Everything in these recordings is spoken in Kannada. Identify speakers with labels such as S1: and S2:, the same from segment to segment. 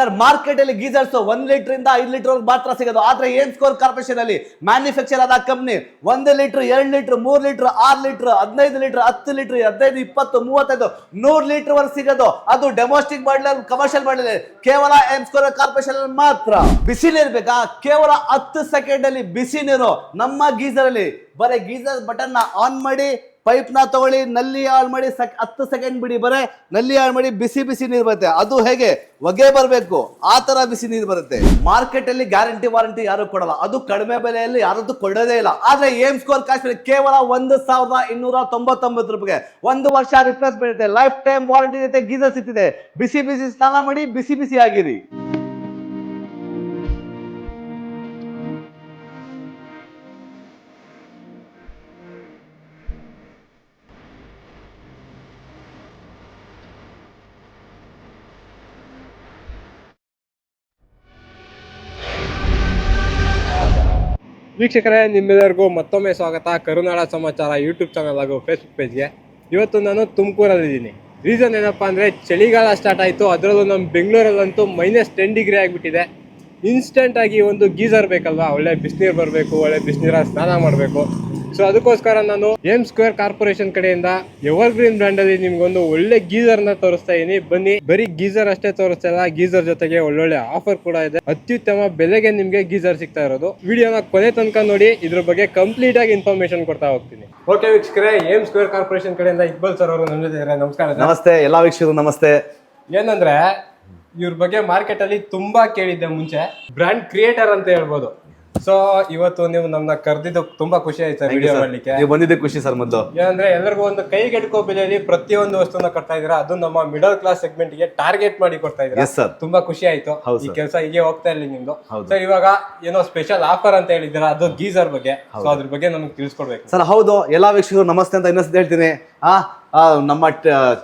S1: ಸರ್ ಮಾರ್ಕೆಟ್ ಅಲ್ಲಿ ಗೀಸರ್ಸ್ ಒಂದ್ ಲೀಟರ್ ಇಂದ ಐದು ಲೀಟರ್ ಮಾತ್ರ ಸಿಗೋದು. ಆದ್ರೆ ಏನ್ ಸ್ಕೋರ್ ಕಾರ್ಪೊರೇಷನ್ ಅಲ್ಲಿ? ಮ್ಯಾನುಫ್ಯಾಕ್ಚರ್ ಆದ ಕಂಪ್ನಿ ಒಂದು ಲೀಟರ್, ಎರಡು ಲೀಟರ್, ಮೂರ್ ಲೀಟರ್, ಆರ್ ಲೀಟರ್, ಹದಿನೈದು ಲೀಟರ್, ಹತ್ತು ಲೀಟರ್, ಹದಿನೈದು, ಇಪ್ಪತ್ತು, ಮೂವತ್ತೈದು, ನೂರ್ ಲೀಟರ್ ವರೆಗೆ ಸಿಗೋದು. ಅದು ಡೆಮೋಸ್ಟಿಕ್ ಮಾಡಲಿ ಕಮರ್ಷಿಯಲ್ ಮಾಡಲಿ ಕೇವಲ ಏನ್ ಸ್ಕೋರ್ ಕಾರ್ಪೊರೇಷನ್ ಮಾತ್ರ. ಬಿಸಿ ನೀರ್ಬೇಕಾ ಕೇವಲ ಹತ್ತು ಸೆಕೆಂಡ್ ಅಲ್ಲಿ ಬಿಸಿ ನೀರು ನಮ್ಮ ಗೀಸರ್ ಅಲ್ಲಿ ಬರೀ ಗೀಸರ್ ಬಟನ್ ಆನ್ ಮಾಡಿ ಪೈಪ್ನ ತಗೊಳ್ಳಿ, ನಲ್ಲಿ ಹಾಳು ಮಾಡಿ ಸೆಕ್, ಹತ್ತು ಸೆಕೆಂಡ್ ಬಿಡಿ, ಬರೇ ನಲ್ಲಿ ಹಾಳು ಮಾಡಿ ಬಿಸಿ ಬಿಸಿ ನೀರು ಬರುತ್ತೆ. ಅದು ಹೇಗೆ? ಹೊಗೆ ಬರಬೇಕು, ಆ ತರ ಬಿಸಿ ನೀರು ಬರುತ್ತೆ. ಮಾರ್ಕೆಟ್ ಅಲ್ಲಿ ಗ್ಯಾರಂಟಿ ವಾರಂಟಿ ಯಾರು ಕೊಡಲ್ಲ. ಅದು ಕಡಿಮೆ ಬೆಲೆಯಲ್ಲಿ ಯಾರದ್ದು ಕೊಡೋದೇ ಇಲ್ಲ. ಆದರೆ ಏಮ್ ಸ್ಕೋರ್ ಕಾಶ್ಮೀರ ಕೇವಲ ಒಂದು ಸಾವಿರದ ಇನ್ನೂರ ತೊಂಬತ್ತೊಂಬತ್ತು ರೂಪಾಯಿಗೆ. ಒಂದು ವರ್ಷ ರಿಪ್ಲೇಸ್ಮೆಂಟ್ ಇದೆ ಲೈಫ್ ಟೈಮ್ ವಾರಂಟಿ ಜೊತೆ ಗೀಸರ್ ಸಿಗ್ತಿದೆ. ಬಿಸಿ ಬಿಸಿ ಸ್ನಾನ ಮಾಡಿ ಬಿಸಿ ಬಿಸಿ ಆಗಿರಿ.
S2: ವೀಕ್ಷಕರೇ, ನಿಮ್ಮೆಲ್ಲರಿಗೂ ಮತ್ತೊಮ್ಮೆ ಸ್ವಾಗತ. ಕರುನಾಡ ಸಮಾಚಾರ ಯೂಟ್ಯೂಬ್ ಚಾನಲ್ ಹಾಗೂ ಫೇಸ್ಬುಕ್ ಪೇಜ್ಗೆ ಇವತ್ತು ನಾನು ತುಮಕೂರಲ್ಲಿದ್ದೀನಿ. ರೀಸನ್ ಏನಪ್ಪ ಅಂದರೆ, ಚಳಿಗಾಲ ಸ್ಟಾರ್ಟ್ ಆಯಿತು. ಅದರಲ್ಲೂ ನಮ್ಮ ಬೆಂಗಳೂರಲ್ಲಂತೂ ಮೈನಸ್ ಟೆನ್ ಡಿಗ್ರಿ ಆಗಿಬಿಟ್ಟಿದೆ. ಇನ್ಸ್ಟೆಂಟಾಗಿ ಒಂದು ಗೀಸರ್ ಬೇಕಲ್ವಾ? ಒಳ್ಳೆ ಬಿಸಿನೀರು ಬರಬೇಕು, ಒಳ್ಳೆ ಬಿಸಿನೀರಲ್ಲಿ ಸ್ನಾನ ಮಾಡಬೇಕು. ಸೊ ಅದಕ್ಕೋಸ್ಕರ ನಾನು ಏಮ್ ಸ್ಕ್ವೇರ್ ಕಾರ್ಪೊರೇಷನ್ ಕಡೆಯಿಂದ ಎವರ್ ಗ್ರೀನ್ ಬ್ರ್ಯಾಂಡ್ ಅಲ್ಲಿ ನಿಮ್ಗೊಂದು ಒಳ್ಳೆ ಗೀಸರ್ನ ತೋರಿಸ್ತಾ ಇದೀನಿ. ಬನ್ನಿ ಬರೀ ಗೀಸರ್ ಅಷ್ಟೇ ತೋರಿಸ್ತಾ ಇಲ್ಲ ಗೀಸರ್ ಜೊತೆಗೆ ಒಳ್ಳೊಳ್ಳೆ ಆಫರ್ ಕೂಡ ಇದೆ. ಅತ್ಯುತ್ತಮ ಬೆಲೆಗೆ ನಿಮ್ಗೆ ಗೀಸರ್ ಸಿಗ್ತಾ ಇರೋದು. ವಿಡಿಯೋನ ಕೊನೆ ತನಕ ನೋಡಿ ಇದ್ರ ಬಗ್ಗೆ ಕಂಪ್ಲೀಟ್ ಆಗಿ ಇನ್ಫಾರ್ಮೇಶನ್ ಕೊಡ್ತಾ ಹೋಗ್ತೀನಿ. ಓಕೆ ವೀಕ್ಷಕರೇ ಏಮ್ ಸ್ಕ್ವೇರ್ ಕಾರ್ಪೊರೇಷನ್ ಕಡೆಯಿಂದ ಇಕ್ಬಲ್ ಸರ್ ಅವರು ನಮ್ಮ ಜೊತೆ ಇದ್ದಾರೆ ನಮಸ್ಕಾರ.
S1: ನಮಸ್ತೆ ಎಲ್ಲಾ ವೀಕ್ಷಕರು ನಮಸ್ತೆ.
S2: ಏನಂದ್ರೆ ಇವ್ರ ಬಗ್ಗೆ ಮಾರ್ಕೆಟ್ ಅಲ್ಲಿ ತುಂಬಾ ಕೇಳಿದ್ದೆ ಮುಂಚೆ. ಬ್ರ್ಯಾಂಡ್ ಕ್ರಿಯೇಟರ್ ಅಂತ ಹೇಳ್ಬೋದು. ಸೊ ಇವತ್ತು ನೀವು ನಮ್ಮನ್ನ ಕರೆದಿದ್ದು ತುಂಬಾ ಖುಷಿ ಆಯ್ತು ವಿಡಿಯೋ ಮಾಡ್ಲಿಕ್ಕೆ.
S1: ನೀವು ಬಂದಿದ್ದೆ ಖುಷಿ ಸರ್ ಮೊದಲು
S2: ಏನಂದ್ರೆ ಎಲ್ಲರಿಗೂ ಒಂದು ಕೈಗೆಟಕೋ ಬೆಲೆಯಲ್ಲಿ ಪ್ರತಿಯೊಂದು ವಸ್ತುನ ಕಟ್ತಾ ಇದೀರಾ ಅದು ನಮ್ಮ ಮಿಡಲ್ ಕ್ಲಾಸ್ ಸೆಗ್ಮೆಂಟ್ಗೆ ಟಾರ್ಗೆಟ್ ಮಾಡಿ ಕೊಡ್ತಾ ಇದೀರಾ ತುಂಬಾ ಖುಷಿ ಆಯ್ತು. ಈ ಕೆಲಸ ಹೀಗೆ ಹೋಗ್ತಾ ಇರಲಿ ನಿಮ್ದು. ಸರ್ ಇವಾಗ ಏನೋ ಸ್ಪೆಷಲ್ ಆಫರ್ ಅಂತ ಹೇಳಿದ್ದೀರಾ. ಅದು ಗೀಸರ್ ಬಗ್ಗೆ. ಸೊ ಅದ್ರ ಬಗ್ಗೆ ನಮ್ಗೆ ತಿಳಿಸ್ಕೊಡ್ಬೇಕು.
S1: ಸರ್ ಹೌದು. ಎಲ್ಲಾ ವೀಕ್ಷಕರು ನಮಸ್ತೆ ಅಂತ ಇನ್ನೊಂದ್ಸತಿ ಹೇಳ್ತೀನಿ. ಆ, ನಮ್ಮ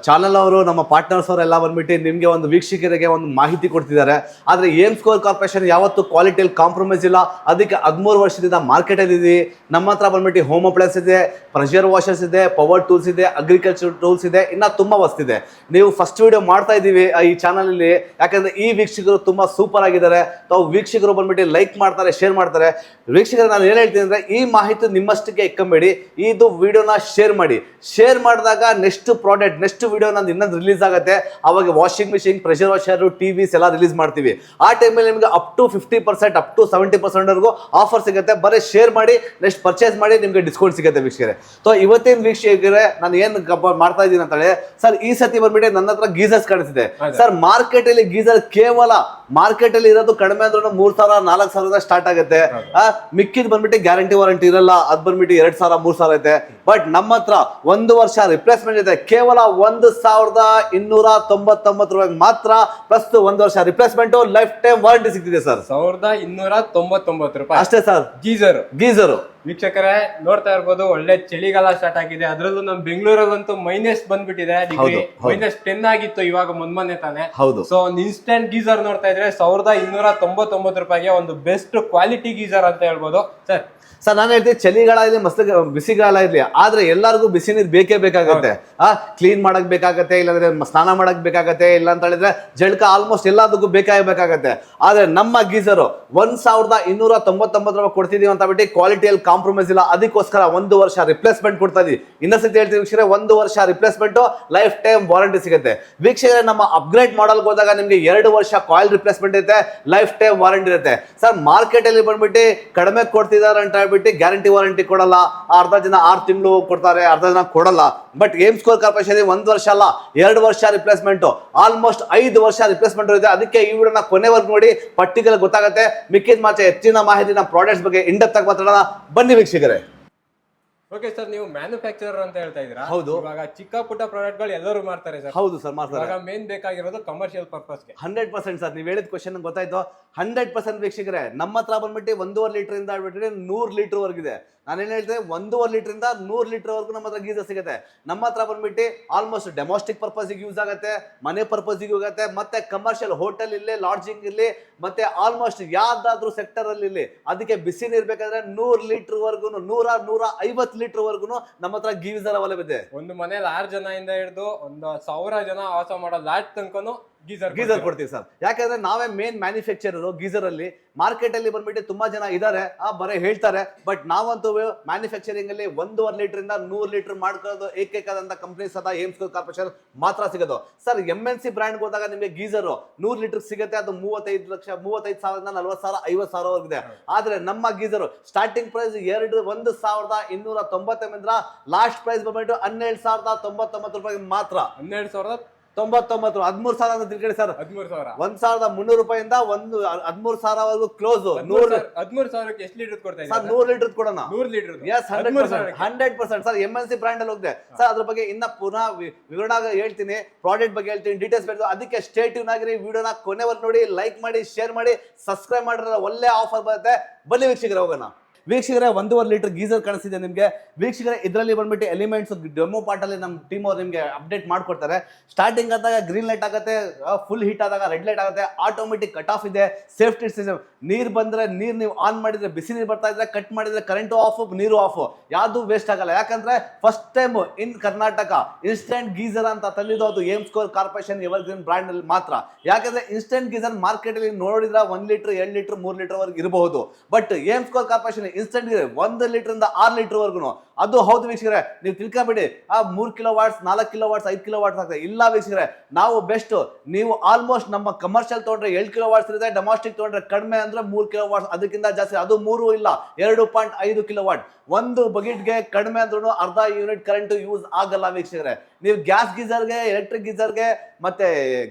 S1: ಚಾನಲ್ ಅವರು, ನಮ್ಮ ಪಾರ್ಟ್ನರ್ಸ್ ಅವರೆಲ್ಲ ಬಂದ್ಬಿಟ್ಟು ನಿಮಗೆ ಒಂದು ವೀಕ್ಷಕರಿಗೆ ಒಂದು ಮಾಹಿತಿ ಕೊಡ್ತಿದ್ದಾರೆ. ಆದರೆ ಏಮ್ ಸ್ಕೋರ್ ಕಾರ್ಪೊರೇಷನ್ ಯಾವತ್ತು ಕ್ವಾಲಿಟಿಯಲ್ಲಿ ಕಾಂಪ್ರಮೈಸ್ ಇಲ್ಲ. ಅದಕ್ಕೆ ಹದಿಮೂರು ವರ್ಷದಿಂದ ಮಾರ್ಕೆಟಲ್ಲಿ ಇದೀವಿ. ನಮ್ಮ ಹತ್ರ ಬಂದ್ಬಿಟ್ಟು ಹೋಮ್ ಅಪ್ಲೈನ್ಸ್ ಇದೆ ಪ್ರೆಷರ್ ವಾಷರ್ಸ್ ಇದೆ ಪವರ್ ಟೂಲ್ಸ್ ಇದೆ ಅಗ್ರಿಕಲ್ಚರ್ ಟೂಲ್ಸ್ ಇದೆ, ಇನ್ನೂ ತುಂಬ ವಸ್ತಿದೆ ನೀವು ಫಸ್ಟ್ ವಿಡಿಯೋ ಮಾಡ್ತಾ ಇದ್ದೀವಿ ಈ ಚಾನಲಲ್ಲಿ ಯಾಕಂದ್ರೆ ಈ ವೀಕ್ಷಕರು ತುಂಬ ಸೂಪರ್ ಆಗಿದ್ದಾರೆ. ತಾವು ವೀಕ್ಷಕರು ಬಂದ್ಬಿಟ್ಟು ಲೈಕ್ ಮಾಡ್ತಾರೆ ಶೇರ್ ಮಾಡ್ತಾರೆ. ವೀಕ್ಷಕರು ನಾನು ಏನು ಹೇಳ್ತೀನಿ ಅಂದ್ರೆ, ಈ ಮಾಹಿತಿ ನಿಮ್ಮಷ್ಟಕ್ಕೆ ಇಕ್ಕಂಬೇಡಿ. ಇದು ವಿಡಿಯೋನ ಶೇರ್ ಮಾಡಿ. ಶೇರ್ ಮಾಡಿದಾಗ ನೆಕ್ಸ್ಟ್ ಪ್ರಾಡಕ್ಟ್ ನೆಕ್ಸ್ಟ್ ವಿಡಿಯೋ ನಂದು ಇನ್ನೊಂದು ರಿಲೀಸ್ ಆಗುತ್ತೆ. ಅವಾಗ washing machine pressure washer TVs ಎಲ್ಲ ರಿಲೀಸ್ ಮಾಡ್ತೀವಿ. ಆ ಟೈಮಲ್ಲಿ ನಿಮಗೆ up to fifty percent up to seventy ಪರ್ಸೆಂಟ್ವರೆಗೂ offer ಸಿಗುತ್ತೆ. ಬರೀ ಶೇರ್ ಮಾಡಿ ನೆಕ್ಸ್ಟ್ ಪರ್ಚೇಸ್ ಮಾಡಿ ನಿಮಗೆ ಡಿಸ್ಕೌಂಟ್ ಸಿಗುತ್ತೆ ವೀಕ್ಷಕರೆ. ಸೊ ಇವತ್ತಿನ ವೀಕ್ಷಕರೇ ನಾನು ಏನು ಮಾಡ್ತಾ ಇದ್ದೀನಿ ಅಂತ ಹೇಳಿ ಸರ್ ಈ ಸತಿ ಬಂದ್ಬಿಟ್ಟು ನನ್ನ ಹತ್ರ ಗೀಸರ್ಸ್
S2: ಕಾಣಿಸಿದೆ
S1: ಸರ್ ಮಾರ್ಕೆಟ್ ಅಲ್ಲಿ ಗೀಸರ್ ಕೇವಲ ಮಾರ್ಕೆಟ್ ಅಲ್ಲಿ ಇರೋದು ಕಡಿಮೆ ಅಂದ್ರೂ ಮೂರ್ ಸಾವಿರ ನಾಲ್ಕು ಸಾವಿರದ ಸ್ಟಾರ್ಟ್ ಆಗುತ್ತೆ. ಮಿಕ್ಕಿದ್ ಬಂದ್ಬಿಟ್ಟು ಗ್ಯಾರಂಟಿ ವಾರಂಟಿ ಇರಲ್ಲ ಅದ್ ಬಂದ್ಬಿಟ್ಟು ಎರಡ್ ಸಾವಿರ ಮೂರ್ ಸಾವಿರ ಐತೆ. ಬಟ್ ನಮ್ಮ ಹತ್ರ ಒಂದು ವರ್ಷ ರಿಪ್ಲೇಸ್ಮೆಂಟ್ ಇದೆ. ಕೇವಲ ಒಂದು ಸಾವಿರದ ಇನ್ನೂರ ತೊಂಬತ್ತೊಂಬತ್ತು ರೂಪಾಯಿ ಮಾತ್ರ ಪ್ಲಸ್ ಒಂದ್ ವರ್ಷ ರಿಪ್ಲೇಸ್ಮೆಂಟ್ ಲೈಫ್ ಟೈಮ್ ವಾರಂಟಿ ಸಿಗ್ತಿದೆ ಸರ್
S2: ಸಾವಿರದ ಇನ್ನೂರ ತೊಂಬತ್ತೊಂಬತ್ತು ರೂಪಾಯಿ.
S1: ಅಷ್ಟೇ ಸರ್
S2: ಗೀಸರ್
S1: ಗೀಸರ್
S2: ವೀಕ್ಷಕರೇ ನೋಡ್ತಾ ಇರ್ಬೋದು ಒಳ್ಳೆ ಚಳಿಗಾಲ ಸ್ಟಾರ್ಟ್ ಆಗಿದೆ. ಅದ್ರಲ್ಲೂ ನಮ್ ಬೆಂಗಳೂರಲ್ಲಂತೂ ಮೈನಸ್ ಬಂದ್ಬಿಟ್ಟಿದೆ. ಮೈನಸ್ ಟೆನ್ ಆಗಿತ್ತು ಇವಾಗ ಮೊನ್ನೆ ತಾನೆ.
S1: ಹೌದು.
S2: ಸೊ ಒಂದು ಇನ್ಸ್ಟೆಂಟ್ ಗೀಸರ್ ನೋಡ್ತಾ ಇದ್ರೆ ಸಾವಿರದ ಇನ್ನೂರ ತೊಂಬತ್ತೊಂಬತ್ತು ರೂಪಾಯಿಗೆ ಒಂದು ಬೆಸ್ಟ್ ಕ್ವಾಲಿಟಿ ಗೀಸರ್ ಅಂತ ಹೇಳ್ಬೋದು. ಸರ್.
S1: ಸರ್ ನಾನು ಹೇಳ್ತೀನಿ ಚಳಿಗಾಲ ಇರಲಿ ಮಸ್ತ್ ಬಿಸಿಗಾಲ ಇರಲಿ ಆದ್ರೆ ಎಲ್ಲರಿಗೂ ಬಿಸಿ ನೀರು ಬೇಕೇ ಬೇಕಾಗುತ್ತೆ. ಆ ಕ್ಲೀನ್ ಮಾಡಕ್ ಬೇಕಾಗತ್ತೆ ಇಲ್ಲಾಂದ್ರೆ ಸ್ನಾನ ಮಾಡಕ್ ಬೇಕಾಗತ್ತೆ ಇಲ್ಲ ಅಂತ ಹೇಳಿದ್ರೆ ಜಳಕ ಆಲ್ಮೋಸ್ಟ್ ಎಲ್ಲದಕ್ಕೂ ಬೇಕಾಗಬೇಕಾಗತ್ತೆ ಆದ್ರೆ ನಮ್ಮ ಗೀಸರು ಒಂದ್ ಸಾವಿರದ ಇನ್ನೂರ ತೊಂಬತ್ತೊಂಬತ್ತು ರೂಪಾಯಿ ಕೊಡ್ತಿದೀವಿ ಅಂತ ಬಿಟ್ಟು ಕ್ವಾಲಿಟಿಯಲ್ಲಿ ಕಾಂಪ್ರಮೈಸ್ ಇಲ್ಲ. ಅದಕ್ಕೋಸ್ಕರ ಒಂದು ವರ್ಷ ರಿಪ್ಲೇಸ್ಮೆಂಟ್ ಕೊಡ್ತಾ ಇದೀವಿ. ಇನ್ನೊಂದ್ಸತಿ ಹೇಳ್ತೀವಿ ವೀಕ್ಷಕರೇ ಒಂದು ವರ್ಷ ರಿಪ್ಲೇಸ್ಮೆಂಟ್ ಲೈಫ್ ಟೈಮ್ ವಾರಂಟಿ ಸಿಗುತ್ತೆ. ವೀಕ್ಷಕರೇ ನಮ್ಮ ಅಪ್ಗ್ರೇಡ್ ಮಾಡಲ್ ಹೋದಾಗ ನಿಮ್ಗೆ ಎರಡು ವರ್ಷ ಕಾಯಿಲ್ ರಿಪ್ಲೇಸ್ಮೆಂಟ್ ಇರುತ್ತೆ ಲೈಫ್ ಟೈಮ್ ವಾರಂಟಿ ಇರುತ್ತೆ. ಸರ್ ಮಾರ್ಕೆಟ್ ಅಲ್ಲಿ ಬಂದ್ಬಿಟ್ಟು ಕಡಿಮೆ ಕೊಡ್ತಿದ್ದಾರೆ ಅಂತ ಹೇಳ್ಬಿಟ್ಟು ಗ್ಯಾರಂಟಿ ವಾರಂಟಿ ಕೊಡಲ್ಲ. ಅರ್ಧ ಜನ ಆರು ತಿಂಗಳು ಕೊಡ್ತಾರೆ, ಅರ್ಧ ಜನ ಕೊಡಲ್ಲ. ಬಟ್ ಏಮ್ಸ್ ಸ್ಕೋರ್ ಕಾರ್ಪೊರೇಷನ್ ಒಂದು ವರ್ಷ ಅಲ್ಲ, ಎರಡು ವರ್ಷ ರಿಪ್ಲೇಸ್ಮೆಂಟ್ ಆಲ್ಮೋಸ್ಟ್ ಐದು ವರ್ಷ ರಿಪ್ಲೇಸ್ಮೆಂಟ್ ಇದೆ ಅದಕ್ಕೆ ಈ ವಿಡಿಯೋನ ಕೊನೆವರೆಗೂ ನೋಡಿ ಪರ್ಟಿಕ್ಯುಲರ್ ಗೊತ್ತಾಗುತ್ತೆ. ಮಿಕ್ಕಿದ ಮಾಚೆ ಹೆಚ್ಚಿನ ಮಾಹಿತಿ ನಮ್ಮ ಪ್ರಾಡಕ್ಟ್ಸ್ ಬಗ್ಗೆ ಇಂಡಪ್ ಆಗಿ ಮಾತಾಡೋಣ. ಬನ್ನಿ ವೀಕ್ಷಕರೇ.
S2: ಓಕೆ ಸರ್ ನೀವು ಮ್ಯಾನುಫ್ಯಾಕ್ಚರರ್ ಅಂತ ಹೇಳ್ತಾ ಇದ್ದೀರಾ?
S1: ಹೌದು.
S2: ಇವಾಗ ಚಿಕ್ಕ ಪುಟ್ಟ ಪ್ರಾಡಕ್ಟ್ಗಳು ಎಲ್ಲರೂ ಮಾಡ್ತಾರೆ ಸರ್
S1: ಹೌದು ಸರ್ ಮಾಡ್ತಾರೆ
S2: ಇವಾಗ ಮೇನ್ ಬೇಕಾಗಿರೋದು ಕಮರ್ಷಿಯಲ್ ಪರ್ಪಸ್ಗೆ
S1: ಹಂಡ್ರೆಡ್ ಪರ್ಸೆಂಟ್ ಸರ್ ನೀವು ಹೇಳಿದ ಕ್ವಶನ್ ಗೊತ್ತಾಯ್ತು. ಹಂಡ್ರೆಡ್ ಪರ್ಸೆಂಟ್ ವೀಕ್ಷಕರೇ ನಮ್ಮ ಹತ್ರ ಬಂದ್ಬಿಟ್ಟು ಒಂದೂವರೆ ಲೀಟರ್ ಇಂದ ಆಗ್ಬಿಟ್ರೆ ನೂರ್ ಲೀಟರ್ ವರ್ಗಿದೆ ನಾನೇನ್ ಹೇಳ್ತೇನೆ ಒಂದೂವರೆ ಲೀಟರ್ ಇಂದ ನೂರ್ ಲೀಟರ್ ವರ್ಗು ನಮ್ಮ ಹತ್ರ ಗೀಸರ್ ಸಿಗುತ್ತೆ. ನಮ್ಮ ಹತ್ರ ಬಂದ್ಬಿಟ್ಟು ಆಲ್ಮೋಸ್ಟ್ ಡೆಮೋಸ್ಟಿಕ್ ಪರ್ಪಸ್ಗೆ ಯೂಸ್ ಆಗುತ್ತೆ ಮನೆ ಪರ್ಪಸ್ಗೆ ಯೂಸ್ ಆಗುತ್ತೆ ಮತ್ತೆ ಕಮರ್ಷಿಯಲ್ ಹೋಟೆಲ್ ಇರಲಿ ಲಾಡ್ಜಿಂಗ್ ಇರಲಿ ಮತ್ತೆ ಆಲ್ಮೋಸ್ಟ್ ಯಾವ್ದಾದ್ರೂ ಸೆಕ್ಟರ್ ಅಲ್ಲಿ ಇರಲಿ ಅದಕ್ಕೆ ಬಿಸಿ ನೀರ್ ಬೇಕಾದ್ರೆ ನೂರ್ ಲೀಟರ್ ವರ್ಗು ನೂರ ನೂರ ಐವತ್ತು ಲೀಟರ್ ವರ್ಗು ನಮ್ಮ ಹತ್ರ ಗೀಸರ್ ಅವೈಲೇಬಲ್ ಇದೆ.
S2: ಒಂದು ಮನೇಲಿ ಆರು ಜನ ಇಂದ ಹಿಡಿದು ಒಂದು ಸಾವಿರ ಜನ ವಾಸ ಮಾಡೋ ಲಾಟ್ ತನಕನು ಗೀಸರ್
S1: ಗೀಸರ್ ಕೊಡ್ತೀವಿ ಸರ್. ಯಾಕಂದ್ರೆ ನಾವೇ ಮೇನ್ ಮ್ಯಾನುಫ್ಯಾಕ್ಚರರು ಗೀಸರ್ ಅಲ್ಲಿ ಮಾರ್ಕೆಟ್ ಅಲ್ಲಿ ಬಂದ್ಬಿಟ್ಟು ತುಂಬಾ ಜನ ಇದ್ದಾರೆ ಆ ಬರೀ ಹೇಳ್ತಾರೆ. ಬಟ್ ನಾವಂತೂ ಮ್ಯಾನುಫ್ಯಾಕ್ಚರಿಂಗ್ ಅಲ್ಲಿ ಒಂದೂವರೆ ಲೀಟರ್ ಇಂದ ನೂರು ಲೀಟರ್ ಮಾಡ್ಕೊಳ್ಳೋದು ಏಕೈಕಾದಂತ ಕಂಪ್ನೀಸ್ ಅದ ಏಮ್ಸ್ ಕಾರ್ಪೊರೇಷನ್ ಮಾತ್ರ ಸಿಗೋದು. Sir M N C brand ಹೋದಾಗ ನಿಮಗೆ ಗೀಸರ್ ನೂರು ಲೀಟರ್ ಸಿಗುತ್ತೆ. ಅದು ಮೂವತ್ತೈದು ಲಕ್ಷ ಮೂವತ್ತೈದು ಸಾವಿರದ ನಲ್ವತ್ತು ಸಾವಿರ ಐವತ್ತು ಸಾವಿರವರೆಗಿದೆ ಆದ್ರೆ ನಮ್ಮ ಗೀಸರ್ ಸ್ಟಾರ್ಟಿಂಗ್ ಪ್ರೈಸ್ ಎರಡು ಒಂದು ಸಾವಿರದ ಇನ್ನೂರ ತೊಂಬತ್ತೊಂಬತ್ತರ ಲಾಸ್ಟ್ ಪ್ರೈಸ್ ಬಂದ್ಬಿಟ್ಟು ಹನ್ನೆರಡು ಸಾವಿರದ ತೊಂಬತ್ತೊಂಬತ್ತು ರೂಪಾಯಿ ಮಾತ್ರ.
S2: ಹನ್ನೆರಡು ಸಾವಿರದ
S1: ತೊಂಬತ್ತೊಂಬತ್ತು ಹದಿಮೂರು ಸಾವಿರ ಅಂತ ತಿಳ್ಕೊಳ್ಳಿ ಸರ್.
S2: ಹದಿಮೂರು ಸಾವಿರ.
S1: ಒಂದ್ ಸಾವಿರದ ಮುನ್ನೂರು ರೂಪಾಯಿಂದ ಒಂದು ಹದಿಮೂರು ಸಾವಿರವರೆಗೂ ಕ್ಲೋಸ್ ನೂರು
S2: ಹದಿಮೂರು ಸಾವಿರಕ್ಕೆ ಎಷ್ಟು ಲೀಟರ್ ಕೊಡ್ತಾ
S1: ಸರ್ ನೂರು ಲೀಟರ್ ಕೊಡೋಣ.
S2: ನೂರು litre
S1: yes hundred percent hundred percent sir M N C brand ಅಲ್ಲಿ ಹೋಗಿದೆ. ಸರ್ ಅದ್ರ ಬಗ್ಗೆ ಇನ್ನ ಪುನಃ ವಿವರಣ ಹೇಳ್ತೀನಿ. ಪ್ರಾಡಕ್ಟ್ ಬಗ್ಗೆ ಹೇಳ್ತೀನಿ ಡೀಟೇಲ್ಸ್ ಬೇಕು ಅದಕ್ಕೆ ಸ್ಟೇಟಿವ್ ಆಗಿರಿ. ವಿಡಿಯೋನ ಕೊನೆವರೆಗೆ ನೋಡಿ ಲೈಕ್ ಮಾಡಿ ಶೇರ್ ಮಾಡಿ ಸಬ್ಸ್ಕ್ರೈಬ್ ಮಾಡಿದ್ರೆ ಒಳ್ಳೆ ಆಫರ್ ಬರುತ್ತೆ. ಬನ್ನಿ ವೀಕ್ಷಕರ ಹೋಗೋಣ. ವೀಕ್ಷಕರೇ, ಒಂದೂವರೆ ಲೀಟರ್ ಗೀಸರ್ ಕಾಣಿಸ್ತಿದೆ ನಿಮಗೆ. ವೀಕ್ಷಕರೇ, ಇದರಲ್ಲಿ ಬಂದ್ಬಿಟ್ಟು ಎಲಿಮೆಂಟ್ಸ್, ಡೆಮೋ ಪಾರ್ಟಲ್ಲಿ ನಮ್ಮ ಟೀಮ್ ಅವ್ರು ನಿಮಗೆ ಅಪ್ಡೇಟ್ ಮಾಡಿಕೊಡ್ತಾರೆ. ಸ್ಟಾರ್ಟಿಂಗ್ ಆದಾಗ ಗ್ರೀನ್ ಲೈಟ್ ಆಗುತ್ತೆ ಫುಲ್ ಹೀಟ್ ಆದಾಗ ರೆಡ್ ಲೈಟ್ ಆಗುತ್ತೆ ಆಟೋಮೆಟಿಕ್ ಕಟ್ ಆಫ್ ಇದೆ ಸೇಫ್ಟಿ ಸಿಸ್ಟಮ್ ನೀರು ಬಂದರೆ ನೀರು ನೀವು ಆನ್ ಮಾಡಿದರೆ ಬಿಸಿ ನೀರು ಬರ್ತಾ ಇದ್ರೆ ಕಟ್ ಮಾಡಿದರೆ ಕರೆಂಟು ಆಫ್ ನೀರು ಆಫ್ ಯಾವುದು ವೇಸ್ಟ್ ಆಗಲ್ಲ. ಯಾಕಂದರೆ first time in Karnataka instant geyser ಅಂತ ತಂದಿದ್ದು ಅದು aim score corporation ever green ಬ್ರ್ಯಾಂಡಲ್ಲಿ ಮಾತ್ರ. ಯಾಕಂದರೆ ಇನ್ಸ್ಟೆಂಟ್ ಗೀಸರ್ ಮಾರ್ಕೆಟಲ್ಲಿ ನೋಡಿದ್ರೆ ಒಂದು ಲೀಟ್ರ್ ಎರಡು ಲೀಟ್ರ್ ಮೂರು ಲೀಟರ್ ವರೆಗೆ ಇರಬಹುದು. But aim score corporation instant ಒಂದು ಲೀಟರ್ ಇಂದ ಆರು ಲೀಟರ್ ವರ್ಗುನು ಅದು ಹೌದು ವೀಕ್ಷಕರೇ, ನೀವು ತಿಳ್ಕೊಬೇಡಿ, ಆ ಮೂರು ಕಿಲೋ ವಾಟ್ಸ್ ನಾಲ್ಕು ಕಿಲೋ ವಾಟ್ಸ್ ಐದು ಕಿಲೋ ವಾಟ್ಸ್ ಆಗ್ತದೆ. ಇಲ್ಲ ವೀಕ್ಷಕರೇ, ನಾವು ಬೆಸ್ಟ್ ನೀವು ಆಲ್ಮೋಸ್ಟ್ ನಮ್ಮ ಕಮರ್ಷಿಯಲ್ ತೊಗೊಂಡ್ರೆ ಏಳು ಕಿಲೋ ವಾಟ್ಸ್ ಇರುತ್ತೆ ಡೊಮೆಸ್ಟಿಕ್ ತಗೊಂಡ್ರೆ ಕಡಿಮೆ ಅಂದ್ರೆ ಮೂರು ಕಿಲೋ ವಾಟ್ಸ್ ಅದಕ್ಕಿಂತ ಜಾಸ್ತಿ. ಅದು ಮೂರು ಇಲ್ಲ, ಎರಡು ಪಾಯಿಂಟ್ ಐದು ಕಿಲೋ ವಾಟ್ ಒಂದು ಬಗೆಟ್ಗೆ ಕಡಿಮೆ ಅಂದ್ರೂ ಅರ್ಧ ಯೂನಿಟ್ ಕರೆಂಟ್ ಯೂಸ್ ಆಗಲ್ಲ ವೀಕ್ಷಕರೇ. ನೀವು ಗ್ಯಾಸ್ ಗೀಸರ್ಗೆ ಎಲೆಕ್ಟ್ರಿಕ್ ಗೀಸರ್ಗೆ ಮತ್ತೆ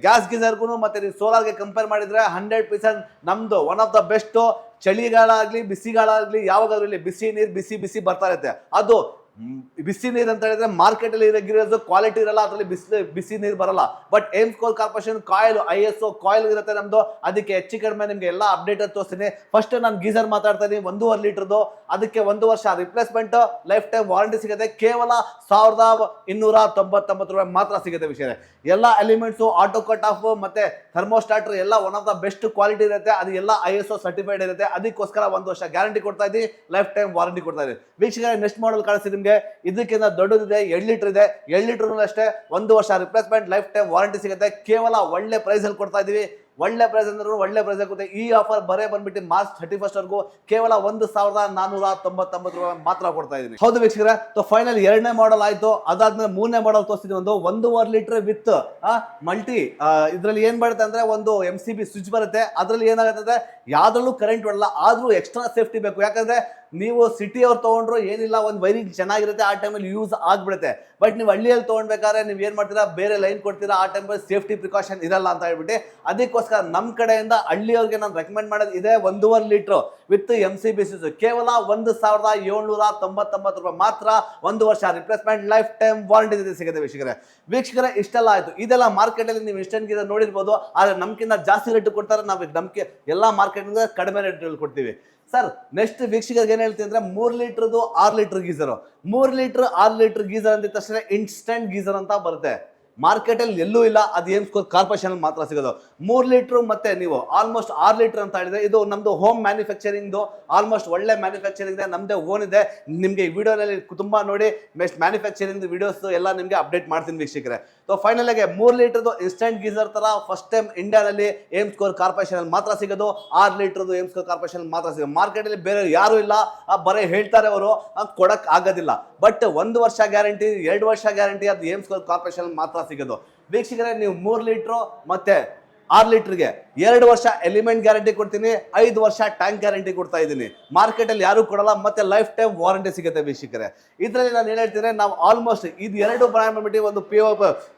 S1: ಗ್ಯಾಸ್ ಗೀಸರ್ಗೂ ಮತ್ತೆ ನೀವು ಸೋಲಾರ್ಗೆ ಕಂಪೇರ್ ಮಾಡಿದ್ರೆ ಹಂಡ್ರೆಡ್ ಪರ್ಸೆಂಟ್ ನಮ್ದು ಒನ್ ಆಫ್ ದ ಬೆಸ್ಟ್ ಚಳಿಗಾಲ ಆಗಲಿ ಬಿಸಿಗಾಲ ಆಗಲಿ ಯಾವಾಗಾದ್ರೂ ಇಲ್ಲಿ ಬಿಸಿ ನೀರು ಬಿಸಿ ಬಿಸಿ ಬರ್ತಾ ಇರುತ್ತೆ. ಅದು ಬಿಸಿ ನೀರು ಅಂತ ಹೇಳಿದ್ರೆ ಮಾರ್ಕೆಟ್ ಅಲ್ಲಿ ಇರೋದು ಕ್ವಾಲಿಟಿ ಇರಲ್ಲ, ಅದರಲ್ಲಿ ಬಿಸಿ ಬಿಸಿ ನೀರು ಬರಲ್ಲ. But aims coal corporation coil I S O coil ಇರುತ್ತೆ ನಮ್ದು. ಅದಕ್ಕೆ ಹೆಚ್ಚು ಕಡಿಮೆ ನಿಮ್ಗೆ ಎಲ್ಲ ಅಪ್ಡೇಟ್ ತೋರಿಸ್ತೀನಿ. ಫಸ್ಟ್ ನಾನು ಗೀಸರ್ ಮಾತಾಡ್ತಾ ಇದೀನಿ, ಒಂದೂವರೆ ಲೀಟರ್ದು ಅದಕ್ಕೆ ಒಂದು ವರ್ಷ ರಿಪ್ಲೇಸ್ಮೆಂಟ್ ಲೈಫ್ ಟೈಮ್ ವಾರಂಟಿ ಸಿಗುತ್ತೆ. ಕೇವಲ ಸಾವಿರದ ಇನ್ನೂರ ತೊಂಬತ್ತೊಂಬತ್ತು ರೂಪಾಯಿ ಮಾತ್ರ ಸಿಗುತ್ತೆ ವಿಷಯ ಎಲ್ಲ ಎಲಿಮೆಂಟ್ಸು ಆಟೋ ಕಟ್ ಆಫ್ ಮತ್ತೆ ಥರ್ಮೋಸ್ಟಾಟರ್ ಎಲ್ಲ one of the best quality ಇರುತ್ತೆ. ಅದು ಎಲ್ಲ ಐ ಎಸ್ ಒ ಸರ್ಟಿಫೈಡ್ ಇರುತ್ತೆ. ಅದಕ್ಕೋಸ್ಕರ ಒಂದು ವರ್ಷ ಗ್ಯಾರಂಟಿ ಕೊಡ್ತಾ ಇದ್ದೀನಿ ಲೈಫ್ ಟೈಮ್ ವಾರಂಟಿ ಕೊಡ್ತಾ ಇದ್ದೀನಿ ವೀಕ್ಷಕರ ನೆಕ್ಸ್ಟ್ ಮಾಡಲ್ ಕಾಣಿಸ್ತೀವಿ ನಿಮಗೆ ಇದಕ್ಕಿಂತ ದೊಡ್ಡದಿದೆ ಎರಡು ಲೀಟರ್ ಇದೆ. ಎರಡು ಲೀಟರ್ ಅಷ್ಟೇ ಒಂದು ವರ್ಷ ರಿಪ್ಲೇಸ್ಮೆಂಟ್ ಲೈಫ್ ಟೈಮ್ ವಾರಂಟಿ ಸಿಗುತ್ತೆ. ಕೇವಲ ಒಳ್ಳೆ ಪ್ರೈಸ್ ಅಲ್ಲಿ ಕೊಡ್ತಾ ಇದೀವಿ. ಒಳ್ಳೆ ಪ್ರೈಸ್ ಅಂದ್ರೆ ಒಳ್ಳೆ ಪ್ರೈಸ್ ಆಗುತ್ತೆ ಈ ಆಫರ್ ಬರೇ ಬಂದ್ಬಿಟ್ಟು ಮಾರ್ಚ್ ಥರ್ಟಿ ಫಸ್ಟ್ ವರೆಗೂ ಕೇವಲ ಒಂದು ಸಾವಿರದ ನಾನೂರ ತೊಂಬತ್ತೊಂಬತ್ತು ರೂಪಾಯಿ ಮಾತ್ರ ಕೊಡ್ತಾ ಇದೀನಿ. ಹೌದು ವೀಕ್ಷಕರ ಫೈನಲ್ ಎರಡನೇ ಮಾಡಲ್ ಆಯ್ತು. ಅದಾದ್ಮೇಲೆ ಮೂರನೇ ಮಾಡಲ್ ತೋರಿಸಿದ್ವಿ ಒಂದು ಒಂದೂವರೆ ಲೀಟರ್ ವಿತ್ ಮಲ್ಟಿ ಇದ್ರಲ್ಲಿ ಏನ್ ಬರುತ್ತೆ ಅಂದ್ರೆ ಒಂದು ಎಂ ಸಿ ಬಿ ಸ್ವಿಚ್ ಬರುತ್ತೆ. ಅದ್ರಲ್ಲಿ ಏನಾಗುತ್ತೆ ಅಂದ್ರೆ ಯಾವ್ದ್ರಲ್ಲೂ ಕರೆಂಟ್ ಬರಲ್ಲ ಆದ್ರೂ ಎಕ್ಸ್ಟ್ರಾ ಸೇಫ್ಟಿ ಬೇಕು. ಯಾಕಂದ್ರೆ ನೀವು ಸಿಟಿ ಅವ್ರು ತಗೊಂಡ್ರು ಏನಿಲ್ಲ, ಒಂದು ವೈರಿಂಗ್ ಚೆನ್ನಾಗಿರುತ್ತೆ, ಆ ಟೈಮಲ್ಲಿ ಯೂಸ್ ಆಗ್ಬಿಡುತ್ತೆ. ಬಟ್ ನೀವು ಹಳ್ಳಿಯಲ್ಲಿ ತೊಗೊಂಡ್ಬೇಕಾದ್ರೆ ನೀವು ಏನು ಮಾಡ್ತೀರಾ, ಬೇರೆ ಲೈನ್ ಕೊಡ್ತೀರಾ, ಆ ಟೈಮಲ್ಲಿ ಸೇಫ್ಟಿ ಪ್ರಿಕಾಷನ್ ಇರಲ್ಲ ಅಂತ ಹೇಳ್ಬಿಟ್ಟು, ಅದಕ್ಕೋಸ್ಕರ ನಮ್ಮ ಕಡೆಯಿಂದ ಹಳ್ಳಿಯವ್ರಿಗೆ ನಾನು ರೆಕಮೆಂಡ್ ಮಾಡೋದು ಇದೆ ಒಂದೂವರೆ litre with M C B ಸಿಸು ಕೇವಲ ಒಂದು ಸಾವಿರದ ಏಳ್ನೂರ ತೊಂಬತ್ತೊಂಬತ್ತು ರೂಪಾಯಿ ಮಾತ್ರ ಒಂದು ವರ್ಷ ರಿಪ್ಲೇಸ್ಮೆಂಟ್ ಲೈಫ್ ಟೈಮ್ ವಾರಂಟಿ ಇದೆ ಸಿಗುತ್ತೆ ವೀಕ್ಷಕರ. ವೀಕ್ಷಕರೇ, ಇಷ್ಟೆಲ್ಲ ಆಯಿತು. ಇದೆಲ್ಲ ಮಾರ್ಕೆಟಲ್ಲಿ ನೀವು ಇಷ್ಟೊಂದು ಗೀಸರ್ ನೋಡಿರ್ಬೋದು, ಆದರೆ ನಮ್ಗಿಂತ ಜಾಸ್ತಿ ರೇಟ್ ಕೊಡ್ತಾರೆ, ನಾವು ನಮ್ಗೆ ಎಲ್ಲ ಮಾರ್ಕೆಟಿಂದ ಕಡಿಮೆ ರೇಟ್ ಕೊಡ್ತೀವಿ. ಸರ್ ನೆಕ್ಸ್ಟ್ ವೀಕ್ಷಕರಿಗೆ ಏನು ಹೇಳ್ತೀನಿ ಅಂದರೆ ಮೂರು ಲೀಟರ್ದು ಆರು ಲೀಟರ್ ಗೀಸರ್. ಮೂರು ಲೀಟರ್, ಆರು ಲೀಟರ್ ಗೀಸರ್ ಅಂದ ತಕ್ಷಣ ಇನ್ಸ್ಟೆಂಟ್ ಗೀಸರ್ ಅಂತ ಬರುತ್ತೆ. ಮಾರ್ಕೆಟ್ ಅಲ್ಲಿ ಎಲ್ಲೂ ಇಲ್ಲ, ಅದು ಏಮ್ಸ್ ಕಾರ್ಪೊರೇಷನ್ ಮಾತ್ರ ಸಿಗೋದು. ಮೂರು ಲೀಟರ್ ಮತ್ತೆ ನೀವು ಆಲ್ಮೋಸ್ಟ್ ಆರು ಲೀಟರ್ ಅಂತ ಹೇಳಿದ್ರೆ ಇದು ನಮ್ಮದು ಹೋಮ್ ಮ್ಯಾನುಫ್ಯಾಕ್ಚರಿಂಗ್ದು ಆಲ್ಮೋಸ್ಟ್ ಒಳ್ಳೆ ಮ್ಯಾನುಫ್ಯಾಕ್ಚರಿಂಗ್ ಇದೆ ನಮ್ಮದೇ ಓನ್ ಇದೆ. ನಿಮಗೆ ಈ ವಿಡಿಯೋನಲ್ಲಿ ತುಂಬಾ ನೋಡಿ ನೆಕ್ಸ್ಟ್ ಮ್ಯಾನುಫ್ಯಾಕ್ಚರಿಂಗ್ ವಿಡಿಯೋಸ್ ಎಲ್ಲ ನಿಮಗೆ ಅಪ್ಡೇಟ್ ಮಾಡ್ತೀನಿ ವೀಕ್ಷಕರೇ. ಸೊ ಫೈನಲ್ ಆಗಿ ಮೂರು ಲೀಟರ್ದು ಇನ್ಸ್ಟೆಂಟ್ ಗೀಸರ್ ತರ ಫಸ್ಟ್ ಟೈಮ್ ಇಂಡಿಯಾದಲ್ಲಿ ಏಮ್ ಸ್ಕೋರ್ ಕಾರ್ಪೊರೇಷನ್ ಅಲ್ಲಿ ಮಾತ್ರ ಸಿಗೋದು. ಆರು ಲೀಟರ್ದು ಏಮ್ ಸ್ಕೋರ್ ಕಾರ್ಪೊರೇಷನ್ ಮಾತ್ರ ಸಿಗೋದು. ಮಾರ್ಕೆಟ್ ಅಲ್ಲಿ ಬೇರೆ ಯಾರು ಇಲ್ಲ. ಬರೀ ಹೇಳ್ತಾರೆ ಅವರು ಕೊಡಕ್ ಆಗೋದಿಲ್ಲ. ಬಟ್ ಒಂದು ವರ್ಷ ಗ್ಯಾರಂಟಿ ಎರಡು ವರ್ಷ ಗ್ಯಾರಂಟಿ ಅದು ಏಮ್ ಸ್ಕೋರ್ ಕಾರ್ಪೊರೇಷನ್ ಮಾತ್ರ ಸಿಗೋದು. ವೀಕ್ಷಕರೇ, ನೀವು ಮೂರು ಲೀಟ್ರು ಮತ್ತೆ ಆರು ಲೀಟರ್ಗೆ ಎರಡು ವರ್ಷ ಎಲಿಮೆಂಟ್ ಗ್ಯಾರಂಟಿ ಕೊಡ್ತೀನಿ, ಐದು ವರ್ಷ ಟ್ಯಾಂಕ್ ಗ್ಯಾರಂಟಿ ಕೊಡ್ತಾ ಇದ್ದೀನಿ. ಮಾರ್ಕೆಟಲ್ಲಿ ಯಾರು ಕೊಡಲ್ಲ, ಮತ್ತೆ ಲೈಫ್ ಟೈಮ್ ವಾರಂಟಿ ಸಿಗುತ್ತೆ ವೀಕ್ಷಕರೇ. ಇದರಲ್ಲಿ ನಾನು ಏನು ಹೇಳ್ತೀನಿ, ನಾವು ಆಲ್ಮೋಸ್ಟ್ ಇದು ಎರಡು ಬ್ರ್ಯಾಂಡ್ ಬಂದ್ಬಿಟ್ಟು ಒಂದು P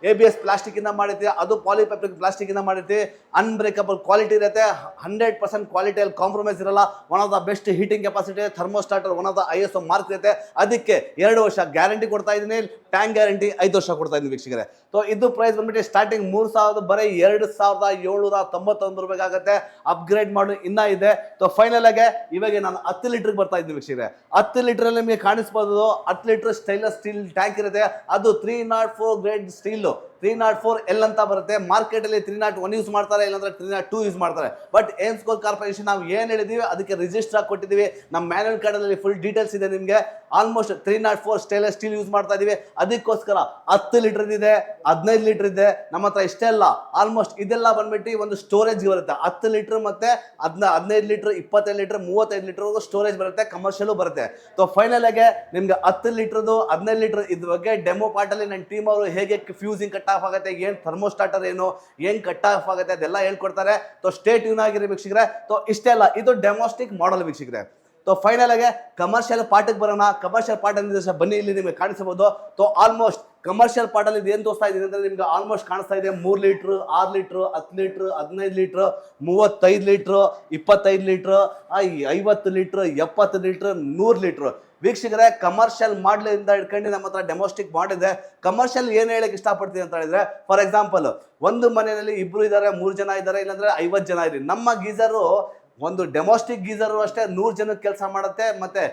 S1: A B S plastic ಇಂದ ಮಾಡಿರ್ತೀವಿ, ಅದು ಪಾಲಿಪೆಪ್ರಿಕ್ ಪ್ಲಾಸ್ಟಿಕ್ ಇಂದ ಮಾಡಿರ್ತೀವಿ. ಅನ್ಬ್ರೇಕಬಲ್ ಕ್ವಾಲಿಟಿ ಇರುತ್ತೆ ಹಂಡ್ರೆಡ್ ಪರ್ಸೆಂಟ್ ಕ್ವಾಲಿಟಿಯಲ್ಲಿ ಕಾಂಪ್ರಮೈಸ್ ಇರಲ್ಲ. One of the best heating capacity thermostat one of the I S mark ಇರುತ್ತೆ. ಅದಕ್ಕೆ ಎರಡು ವರ್ಷ ಗ್ಯಾರಂಟಿ ಕೊಡ್ತಾ ಇದ್ದೀನಿ ಟ್ಯಾಂಕ್ ಗ್ಯಾರಂಟಿ ಐದು ವರ್ಷ ಕೊಡ್ತಾ ಇದ್ದೀನಿ ವೀಕ್ಷಕರೇ. ಸೊ ಇದು ಪ್ರೈಸ್ ಬಂದ್ಬಿಟ್ಟು ಸ್ಟಾರ್ಟಿಂಗ್ ಮೂರು ಸಾವಿರದ, ಬರೀ ಎರಡು ಸಾವಿರದ ಏಳ್ನೂರ ತೊಂಬತ್ತೊಂದು ಆಗುತ್ತೆ ಅಪ್ಗ್ರೇಡ್ ಮಾಡಿ, ಇನ್ನ ಇದೆ. ಫೈನಲ್ ಆಗಿ ಇವಾಗ ನಾನು ಹತ್ತು ಲೀಟರ್ಗೆ ಬರ್ತಾ ಇದ್ದೀನಿ ವೀಕ್ಷಕರೇ. ಹತ್ತು ಲೀಟರ್ ನಿಮಗೆ ಕಾಣಿಸ್ಬೋದು. ಹತ್ತು ಲೀಟರ್ ಸ್ಟೈನ್ಲೆಸ್ ಸ್ಟೀಲ್ ಟ್ಯಾಂಕ್ ಇರುತ್ತೆ. ಅದು three nought four grade steel three nought four L ಅಂತ ಬರುತ್ತೆ. ಮಾರ್ಕೆಟ್ ಅಲ್ಲಿ ತ್ರೀ ನಾಟ್ ಒನ್ ಯೂಸ್ ಮಾಡ್ತಾರೆ, ಇಲ್ಲಾಂದ್ರೆ ತ್ರೀ ನಾಟ್ ಟೂ ಯೂಸ್ ಮಾಡ್ತಾರೆ. ಬಟ್ ಏಮ್ಸ್ ಕೋಲ್ ಕಾರ್ಪೊರೇಷನ್ ನಾವು ಏನು ಹೇಳಿದೀವಿ, ಅದಕ್ಕೆ ರಿಜಿಸ್ಟರ್ ಆಗಿ ಕೊಟ್ಟಿದ್ದೀವಿ ನಮ್ಮ ಮ್ಯಾನ್ಯಲ್ ಕಾರ್ಡ್ ಅಲ್ಲಿ ಫುಲ್ ಡೀಟೇಲ್ಸ್ ಇದೆ ನಿಮಗೆ. Almost three nought four stainless steel use ಮಾಡ್ತಾ ಇದೀವಿ. ಅದಕ್ಕೋಸ್ಕರ ಹತ್ತು ಲೀಟರ್ ಇದೆ, ಹದಿನೈದು ಲೀಟರ್ ಇದೆ. ನಮ್ಮ ಹತ್ರ ಇಷ್ಟೇ ಅಲ್ಲ ಆಲ್ಮೋಸ್ಟ್ ಇದೆಲ್ಲ ಬಂದ್ಬಿಟ್ಟು ಒಂದು ಸ್ಟೋರೇಜ್ ಬರುತ್ತೆ. ಹತ್ತು ಲೀಟರ್ ಮತ್ತೆ ಹದಿನ, ಹದಿನೈದು ಲೀಟರ್ ಇಪ್ಪತ್ತೈದು ಲೀಟರ್ ಮೂವತ್ತೈದು ಲೀಟರ್ ಸ್ಟೋರೇಜ್ ಬರುತ್ತೆ ಕಮರ್ಷಿಯಲ್ ಬರುತ್ತೆ. ಸೊ ಫೈನಲ್ ಆಗಿ ನಿಮ್ಗೆ ಹತ್ತು ಲೀಟರ್ದು ಹದಿನೈದು ಲೀಟರ್ ಇದ್ರ ಬಗ್ಗೆ ಡೆಮೋ ಪಾರ್ಟಲ್ಲಿ ನನ್ನ ಟೀಮ್ ಅವರು ಹೇಗೆ ಫ್ಯೂಸಿಂಗ್ ಕಟ್ ಆಫ್ ಆಗುತ್ತೆ, ಏನು ಥರ್ಮೋಸ್ಟಾಟರ್ ಏನು ಏನು ಕಟ್ ಆಫ್ ಆಗುತ್ತೆ, ಅದೆಲ್ಲ ಹೇಳ್ಕೊಡ್ತಾರೆ ಸೊ ಸ್ಟೇಟ್ ಟ್ಯೂನ್ ಆಗಿರಿ ವೀಕ್ಷಕರೇ. ಸೊ ಇಷ್ಟೇ ಅಲ್ಲ, ಇದು ಡೆಮೋಸ್ಟಿಕ್ ಮಾಡಲ್ ವೀಕ್ಷಕರೇ. ಸೊ ಫೈನಲ್ ಆಗಿ ಕಮರ್ಷಿಯಲ್ ಪಾರ್ಟಿಗೆ ಬರೋಣ. ಕಮರ್ಷಿಯಲ್ ಪಾರ್ಟ್ ಅಂದ್ರೆ ಬನ್ನಿ, ಇಲ್ಲಿ ನಿಮಗೆ ಕಾಣಿಸಬಹುದು. ಸೊ ಆಲ್ಮೋಸ್ಟ್ ಕಮರ್ಷಿಯಲ್ ಪಾರ್ಟಲ್ಲಿ ಇದು ಏನು ತೋರಿಸ್ತಾ ಇದೆ ಅಂದ್ರೆ ನಿಮ್ಗೆ ಆಲ್ಮೋಸ್ಟ್ ಕಾಣಿಸ್ತಾ ಇದೆ. ಮೂರು ಲೀಟ್ರ್, ಆರು ಲೀಟ್ರ್, ಹತ್ತು ಲೀಟ್ರ್, ಹದಿನೈದು ಲೀಟ್ರ್, ಮೂವತ್ತೈದು ಲೀಟ್ರ್, ಇಪ್ಪತ್ತೈದು ಲೀಟ್ರ್ ಐವತ್ತು ಲೀಟ್ರ್, ಎಪ್ಪತ್ತು ಲೀಟ್ರ್, ನೂರು ಲೀಟ್ರ್. ವೀಕ್ಷಕರೇ ಕಮರ್ಷಿಯಲ್ ಮಾಡ್ಲಿಂದ ಹಿಡ್ಕೊಂಡು ನಮ್ಮ ಹತ್ರ ಡೆಮೋಸ್ಟಿಕ್ ಮಾಡಿದೆ ಕಮರ್ಷಿಯಲ್ ಏನು ಹೇಳಕ್ ಇಷ್ಟಪಡ್ತೀನಿ ಅಂತ ಹೇಳಿದ್ರೆ ಫಾರ್ ಎಕ್ಸಾಂಪಲ್ ಒಂದು ಮನೆಯಲ್ಲಿ ಇಬ್ರು ಇದ್ದಾರೆ ಮೂರು ಜನ ಇದ್ದಾರೆ ಇಲ್ಲಾಂದ್ರೆ ಐವತ್ತು ಜನ ಇರಿ ನಮ್ಮ ಗೀಸರು ಒಂದು ಡೆಮೋಸ್ಟಿಕ್ ಗೀಸರು ಅಷ್ಟೇ ನೂರು ಜನಕ್ಕೆ ಕೆಲಸ ಮಾಡುತ್ತೆ, ಮತ್ತೆ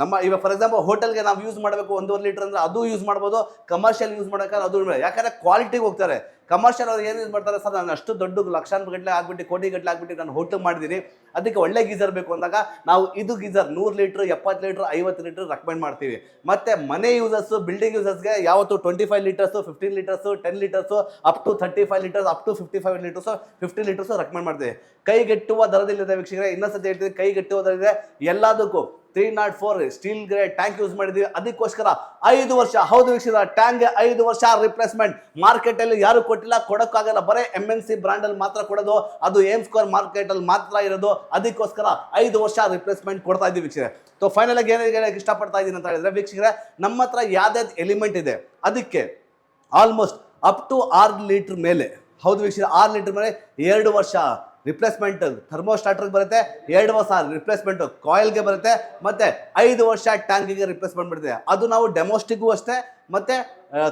S1: ನಮ್ಮ ಇವಾಗ ಫಾರ್ ಎಕ್ಸಾಂಪಲ್ ಹೋಟೆಲ್ಗೆ ನಾವು ಯೂಸ್ ಮಾಡಬೇಕು ಒಂದೂವರೆ ಲೀಟರ್ ಅಂದ್ರೆ ಅದು ಯೂಸ್ ಮಾಡ್ಬೋದು ಕಮರ್ಷಿಯಲ್ ಯೂಸ್ ಮಾಡೋಕ್ಕಾದ್ರೆ ಅದು ಯಾಕಂದ್ರೆ ಕ್ವಾಲಿಟಿಗೆ ಹೋಗ್ತಾರೆ. ಕಮರ್ಷಿಯಲ್ ಅವ್ರು ಏನು ಯೂಸ್ ಮಾಡ್ತಾರೆ ಸರ್, ನಾನು ಅಷ್ಟು ದೊಡ್ಡ ಲಕ್ಷಾಂತರ ಗಟ್ಟಲೆ ಆಗ್ಬಿಟ್ಟು, ಕೋಟಿ ಗಟ್ಟಲೆ ಆಗ್ಬಿಟ್ಟು ನಾನು ಹೋಟೆಲ್ ಮಾಡಿದ್ದೀನಿ. ಅದಕ್ಕೆ ಒಳ್ಳೆ ಗೀಸರ್ ಬೇಕು ಅಂದಾಗ ನಾವು ಇದು ಗೀಸರ್ ನೂರು ಲೀಟ್ರ್, ಎಪ್ಪತ್ತು ಲೀಟ್ರ್, ಐವತ್ತು ಲೀಟ್ರ್ ರೆಕಮೆಂಡ್ ಮಾಡ್ತೀವಿ. ಮತ್ತೆ ಮನೆ ಯೂಸರ್ಸ್ ಬಿಲ್ಡಿಂಗ್ ಯೂಸರ್ಸ್ಗೆ ಯಾವತ್ತು twenty five litres fifteen litres ten litres up to thirty five litres up to fifty five litres fifty litres recommend ಮಾಡ್ತೀವಿ ಕೈಗೆಟ್ಟುವ ದರದಲ್ಲಿದೆ ವೀಕ್ಷಕರೇ, ಇನ್ನೊಂದ್ಸತಿ ಹೇಳ್ತೀವಿ ಕೈಗೆಟ್ಟುವ ದರದಿದೆ ಎಲ್ಲದಕ್ಕೂ three nought four steel grey tank use ಮಾಡಿದ್ವಿ ಅದಕ್ಕೋಸ್ಕರ ಐದು ವರ್ಷ, ಹೌದು ವೀಕ್ಷಕರ ಟ್ಯಾಂಕ್ ಐದು ವರ್ಷ ರಿಪ್ಲೇಸ್ಮೆಂಟ್ ಮಾರ್ಕೆಟ್ ಅಲ್ಲಿ ಯಾರು ಕೊಟ್ಟಿಲ್ಲ, ಕೊಡೋಕ್ಕಾಗಲ್ಲ. ಬರೀ ಎಂ ಎನ್ ಸಿ ಬ್ರ್ಯಾಂಡಲ್ಲಿ ಮಾತ್ರ ಕೊಡೋದು, ಅದು ಏಮ್ ಸ್ಕ್ವೇರ್ ಮಾರ್ಕೆಟಲ್ಲಿ ಮಾತ್ರ ಇರೋದು. ಅದಕ್ಕೋಸ್ಕರ ಐದು ವರ್ಷ ರಿಪ್ಲೇಸ್ಮೆಂಟ್ ಕೊಡ್ತಾ ಇದ್ದೀವಿ ವೀಕ್ಷಕರೇ. ಸೊ ಫೈನಲ್ ಆಗಿ ಏನೇ ಹೇಳಕ್ಕೆ ಇಷ್ಟಪಡ್ತಾ ಇದ್ದೀನಿ ಅಂತ ಹೇಳಿದ್ರೆ, ವೀಕ್ಷಕರೇ, ನಮ್ಮ ಹತ್ರ ಯಾವ್ದಾವ್ದು ಎಲಿಮೆಂಟ್ ಇದೆ, ಅದಕ್ಕೆ ಆಲ್ಮೋಸ್ಟ್ ಅಪ್ ಟು ಆರು ಲೀಟ್ರ್ ಮೇಲೆ, ಹೌದು ವೀಕ್ಷಕರೇ, ಆರು ಲೀಟ್ರ್ ಮೇಲೆ ಎರಡು ವರ್ಷ ರಿಪ್ಲೇಸ್ಮೆಂಟ್ ಥರ್ಮೋಸ್ಟಾಟ್ರಿಗೆ ಬರುತ್ತೆ, ಎರಡು ವರ್ಷ ರಿಪ್ಲೇಸ್ಮೆಂಟ್ ಕಾಯಿಲ್ಗೆ ಬರುತ್ತೆ, ಮತ್ತೆ ಐದು ವರ್ಷ ಟ್ಯಾಂಕಿಗೆ ರಿಪ್ಲೇಸ್ಮೆಂಟ್ ಬರುತ್ತೆ ಅದು ನಾವು ಡೆಮೋಸ್ಟಿಗೂ ಅಷ್ಟೇ ಮತ್ತೆ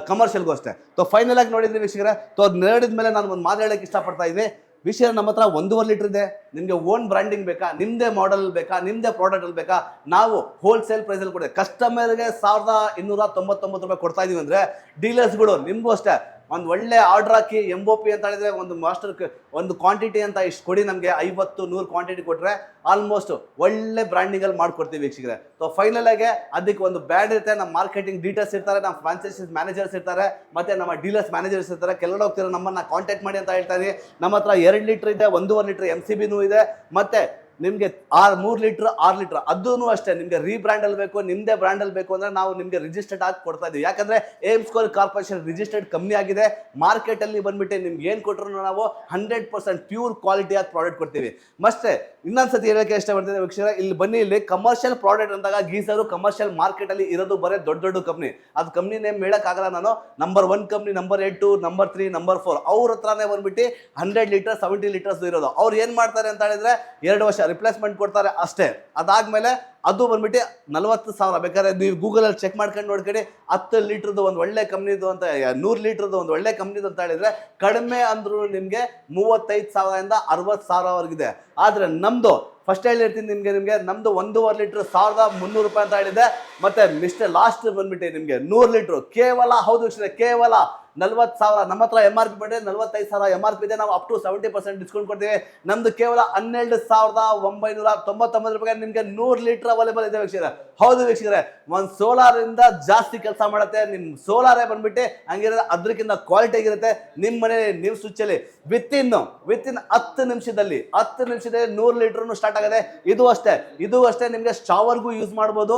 S1: ಕಮರ್ಷಿಯಲ್ಗೂ ಅಷ್ಟೇ. ತೊ ಫೈನಲ್ ಆಗಿ ನೋಡಿದ್ರಿ ವೀಕ್ಷಕರ ಸೊ ಅದು ನೋಡಿದ ಮೇಲೆ ನಾನು ಒಂದು ಮಾತು ಹೇಳಕ್ಕೆ ಇಷ್ಟಪಡ್ತಾ ಇದ್ದೀನಿ. ವಿಷಯ ನಮ್ಮ ಹತ್ರ ಒಂದೂವರೆ ಲೀಟರ್ ಇದೆ. ನಿಮಗೆ ಓನ್ ಬ್ರ್ಯಾಂಡಿಂಗ್ ಬೇಕಾ? ನಿಮ್ಮದೇ ಮಾಡೆಲ್ ಬೇಕಾ? ನಿಮ್ಮದೇ ಪ್ರಾಡಕ್ಟ್ ಬೇಕಾ? ನಾವು ಹೋಲ್ಸೇಲ್ ಪ್ರೈಸಲ್ಲಿ ಕೊಡ್ತೀವಿ. ಕಸ್ಟಮರ್ಗೆ ಸಾವಿರದ ಇನ್ನೂರ ತೊಂಬತ್ತೊಂಬತ್ತು ರೂಪಾಯಿ ಕೊಡ್ತಾ ಇದೀವಿ ಅಂದರೆ ಡೀಲರ್ಸ್ಗಳು ನಿಮಗೂ ಅಷ್ಟೇ ಒಂದು ಒಳ್ಳೆ ಆರ್ಡರ್ ಹಾಕಿ ಎಂ ಒ ಪಿ ಅಂತ ಹೇಳಿದ್ರೆ ಒಂದು ಮಾಸ್ಟರ್ ಒಂದು ಕ್ವಾಂಟಿಟಿ ಅಂತ ಇಷ್ಟು ಕೊಡಿ ನಮಗೆ. ಐವತ್ತು, ನೂರು ಕ್ವಾಂಟಿಟಿ ಕೊಟ್ಟರೆ ಆಲ್ಮೋಸ್ಟ್ ಒಳ್ಳೆ ಬ್ರ್ಯಾಂಡಿಂಗಲ್ಲಿ ಮಾಡ್ಕೊಡ್ತೀವಿ ವೀಕ್ಷಕರೆ. ಸೊ ಫೈನಲ್ ಆಗಿ ಅದಕ್ಕೆ ಒಂದು ಬ್ಯಾಡ್ ಇರುತ್ತೆ. ನಮ್ಮ ಮಾರ್ಕೆಟಿಂಗ್ ಡೀಟೇಲ್ಸ್ ಇರ್ತಾರೆ ನಮ್ಮ ಫ್ರಾಂಚೈಸಿಸ್ ಮ್ಯಾನೇಜರ್ಸ್ ಇರ್ತಾರೆ, ಮತ್ತೆ ನಮ್ಮ ಡೀಲರ್ಸ್ ಮ್ಯಾನೇಜರ್ಸ್ ಇರ್ತಾರೆ. ಕೆಲವರು ಹೋಗ್ತಿರೋ ನಮ್ಮನ್ನ ಕಾಂಟ್ಯಾಕ್ಟ್ ಮಾಡಿ ಅಂತ ಹೇಳ್ತಾ ಇದೀನಿ. ನಮ್ಮ ಹತ್ರ ಎರಡು ಲೀಟರ್ ಇದೆ, ಒಂದೂವರೆ ಲೀಟರ್ ಎಂ ಸಿ ಬಿನೂ ಇದೆ. ಮತ್ತೆ ನಿಮಗೆ ಆರು, ಮೂರು ಲೀಟ್ರ್, ಆರು ಲೀಟ್ರ್ ಅದೂ ಅಷ್ಟೇ. ನಿಮಗೆ ರೀಬ್ರ್ಯಾಂಡಲ್ಲಿ ಬೇಕು ನಿಮ್ಮದೇ ಬ್ರ್ಯಾಂಡಲ್ಲಿ ಬೇಕು ಅಂದರೆ ನಾವು ನಿಮಗೆ ರಿಜಿಸ್ಟರ್ಡ್ ಆಗಿ ಕೊಡ್ತಾ ಇದ್ದೀವಿ ಯಾಕಂದರೆ ಏಮ್ಸ್ ಸ್ಕೋರ್ ಕಾರ್ಪೊರೇಷನ್ ರಿಜಿಸ್ಟರ್ಡ್ ಕಮ್ಮಿ ಆಗಿದೆ. ಮಾರ್ಕೆಟಲ್ಲಿ ಬಂದ್ಬಿಟ್ಟು ನಿಮ್ಗೆ ಏನು ಕೊಟ್ಟರು ನಾವು ಹಂಡ್ರೆಡ್ ಪರ್ಸೆಂಟ್ ಪ್ಯೂರ್ ಕ್ವಾಲಿಟಿ ಆದ ಪ್ರಾಡಕ್ಟ್ ಕೊಡ್ತೀವಿ. ಮತ್ತೆ ಇನ್ನೊಂದ್ಸತಿ ಹೇಳಕ್ಕೆ ಇಷ್ಟಪಡ್ತೀನಿ ವೀಕ್ಷಕರ, ಇಲ್ಲಿ ಬನ್ನಿ, ಇಲ್ಲಿ ಕಮರ್ಷಿಯಲ್ ಪ್ರಾಡಕ್ಟ್ ಅಂದಾಗ ಗೀಸರು ಕಮರ್ಷಿಯಲ್ ಮಾರ್ಕೆಟಲ್ಲಿ ಇರೋದು ಬರೀ ದೊಡ್ಡ ದೊಡ್ಡ ಕಂಪ್ನಿ ಅದು ಕಂಪ್ನಿ ನೇಮ್ ಹೇಳೋಕ್ಕಾಗಲ್ಲ ನಾನು. Number one company number eight two number three number four ಅವ್ರ ಹತ್ರನೇ ಬಂದ್ಬಿಟ್ಟು ಹಂಡ್ರೆಡ್ ಲೀಟರ್ ಸೆವೆಂಟಿ ಲೀಟರ್ಸ್ ಇರೋದು. ಅವ್ರು ಏನು ಮಾಡ್ತಾರೆ ಅಂತ ಹೇಳಿದ್ರೆ, ಎರಡು ವರ್ಷ ರಿಪ್ಲೇಸ್ಮೆಂಟ್ ಕೊಡ್ತಾರೆ ಅಷ್ಟೇ. ಅದಾದ್ಮೇಲೆ ಅದು ಬಂದ್ಬಿಟ್ಟು ನಲವತ್ತು ಸಾವಿರ. ಬೇಕಾದ್ರೆ ನೀವು ಗೂಗಲಲ್ಲಿ ಚೆಕ್ ಮಾಡ್ಕೊಂಡು ನೋಡ್ಕೊಂಡು ಹತ್ತು ಲೀಟ್ರದ್ದು ಒಂದು ಒಳ್ಳೆ ಕಂಪ್ನಿದು ಅಂತ ನೂರು ಲೀಟ್ರದ್ದು ಒಂದು ಒಳ್ಳೆ ಕಂಪ್ನಿದು ಅಂತ ಹೇಳಿದ್ರೆ ಕಡಿಮೆ ಅಂದ್ರೂ ನಿಮಗೆ ಮೂವತ್ತೈದು ಸಾವಿರದಿಂದ ಅರವತ್ತು ಸಾವಿರವರೆಗಿದೆ. ಆದರೆ ನಮ್ಮದು ಫಸ್ಟ್ ಹೇಳಿರ್ತೀನಿ ನಿಮಗೆ ನಿಮಗೆ ನಮ್ಮದು ಒಂದೂವರೆ ಲೀಟ್ರ್ ಸಾವಿರದ ಮುನ್ನೂರು ರೂಪಾಯಿ ಅಂತ ಹೇಳಿದೆ. ಮತ್ತೆ ಮಿಸ್ಟರ್ ಲಾಸ್ಟ್ ಬಂದ್ಬಿಟ್ಟು ನಿಮಗೆ ನೂರು ಲೀಟ್ರು. ಕೇವಲ, ಹೌದು ಕೇವಲ ನಲ್ವತ್ತು ಸಾವಿರ. ನಮ್ಮ ಹತ್ರ ಎಂ ಆರ್ ಪಿ ಬಂದರೆ ನಲ್ವತ್ತೈದು ಸಾವಿರ. ಎಂ ಆರ್ ಪಿ ಇದೆ, ನಾವು up to seventy percent discount ಕೊಡ್ತೀವಿ. ನಮ್ದು ಕೇವಲ ಹನ್ನೆರಡು ಸಾವಿರದ ಒಂಬೈನೂರ ತೊಂಬತ್ತೊಂಬತ್ತು ರೂಪಾಯಿ ನಿಮಗೆ ನೂರು ಲೀಟರ್ ಅವೈಲೇಬಲ್ ಇದೆ ವೀಕ್ಷಿದ್ರೆ ಹೌದು ವೀಕ್ಷಿದ್ರೆ ಒಂದು ಸೋಲಾರ್ ಇಂದ ಜಾಸ್ತಿ ಕೆಲಸ ಮಾಡುತ್ತೆ. ನಿಮ್ಮ ಸೋಲಾರೇ ಬಂದ್ಬಿಟ್ಟು ಹಂಗಿರೋ ಅದಕ್ಕಿಂತ ಕ್ವಾಲಿಟಿ ಆಗಿರುತ್ತೆ. ನಿಮ್ಮ ಮನೆ ನೀವು ಸ್ವಿಚ್ಚಲ್ಲಿ ವಿತ್ ಇನ್ ವಿತ್ ಇನ್ ಹತ್ತು ನಿಮಿಷದಲ್ಲಿ ಹತ್ತು ನಿಮಿಷದಲ್ಲಿ ನೂರು ಲೀಟ್ರೂ ಸ್ಟಾರ್ಟ್ ಆಗಿದೆ ಇದು ಅಷ್ಟೇ. ಇದು ಅಷ್ಟೇ ನಿಮಗೆ ಶಾವರ್ಗೂ ಯೂಸ್ ಮಾಡ್ಬೋದು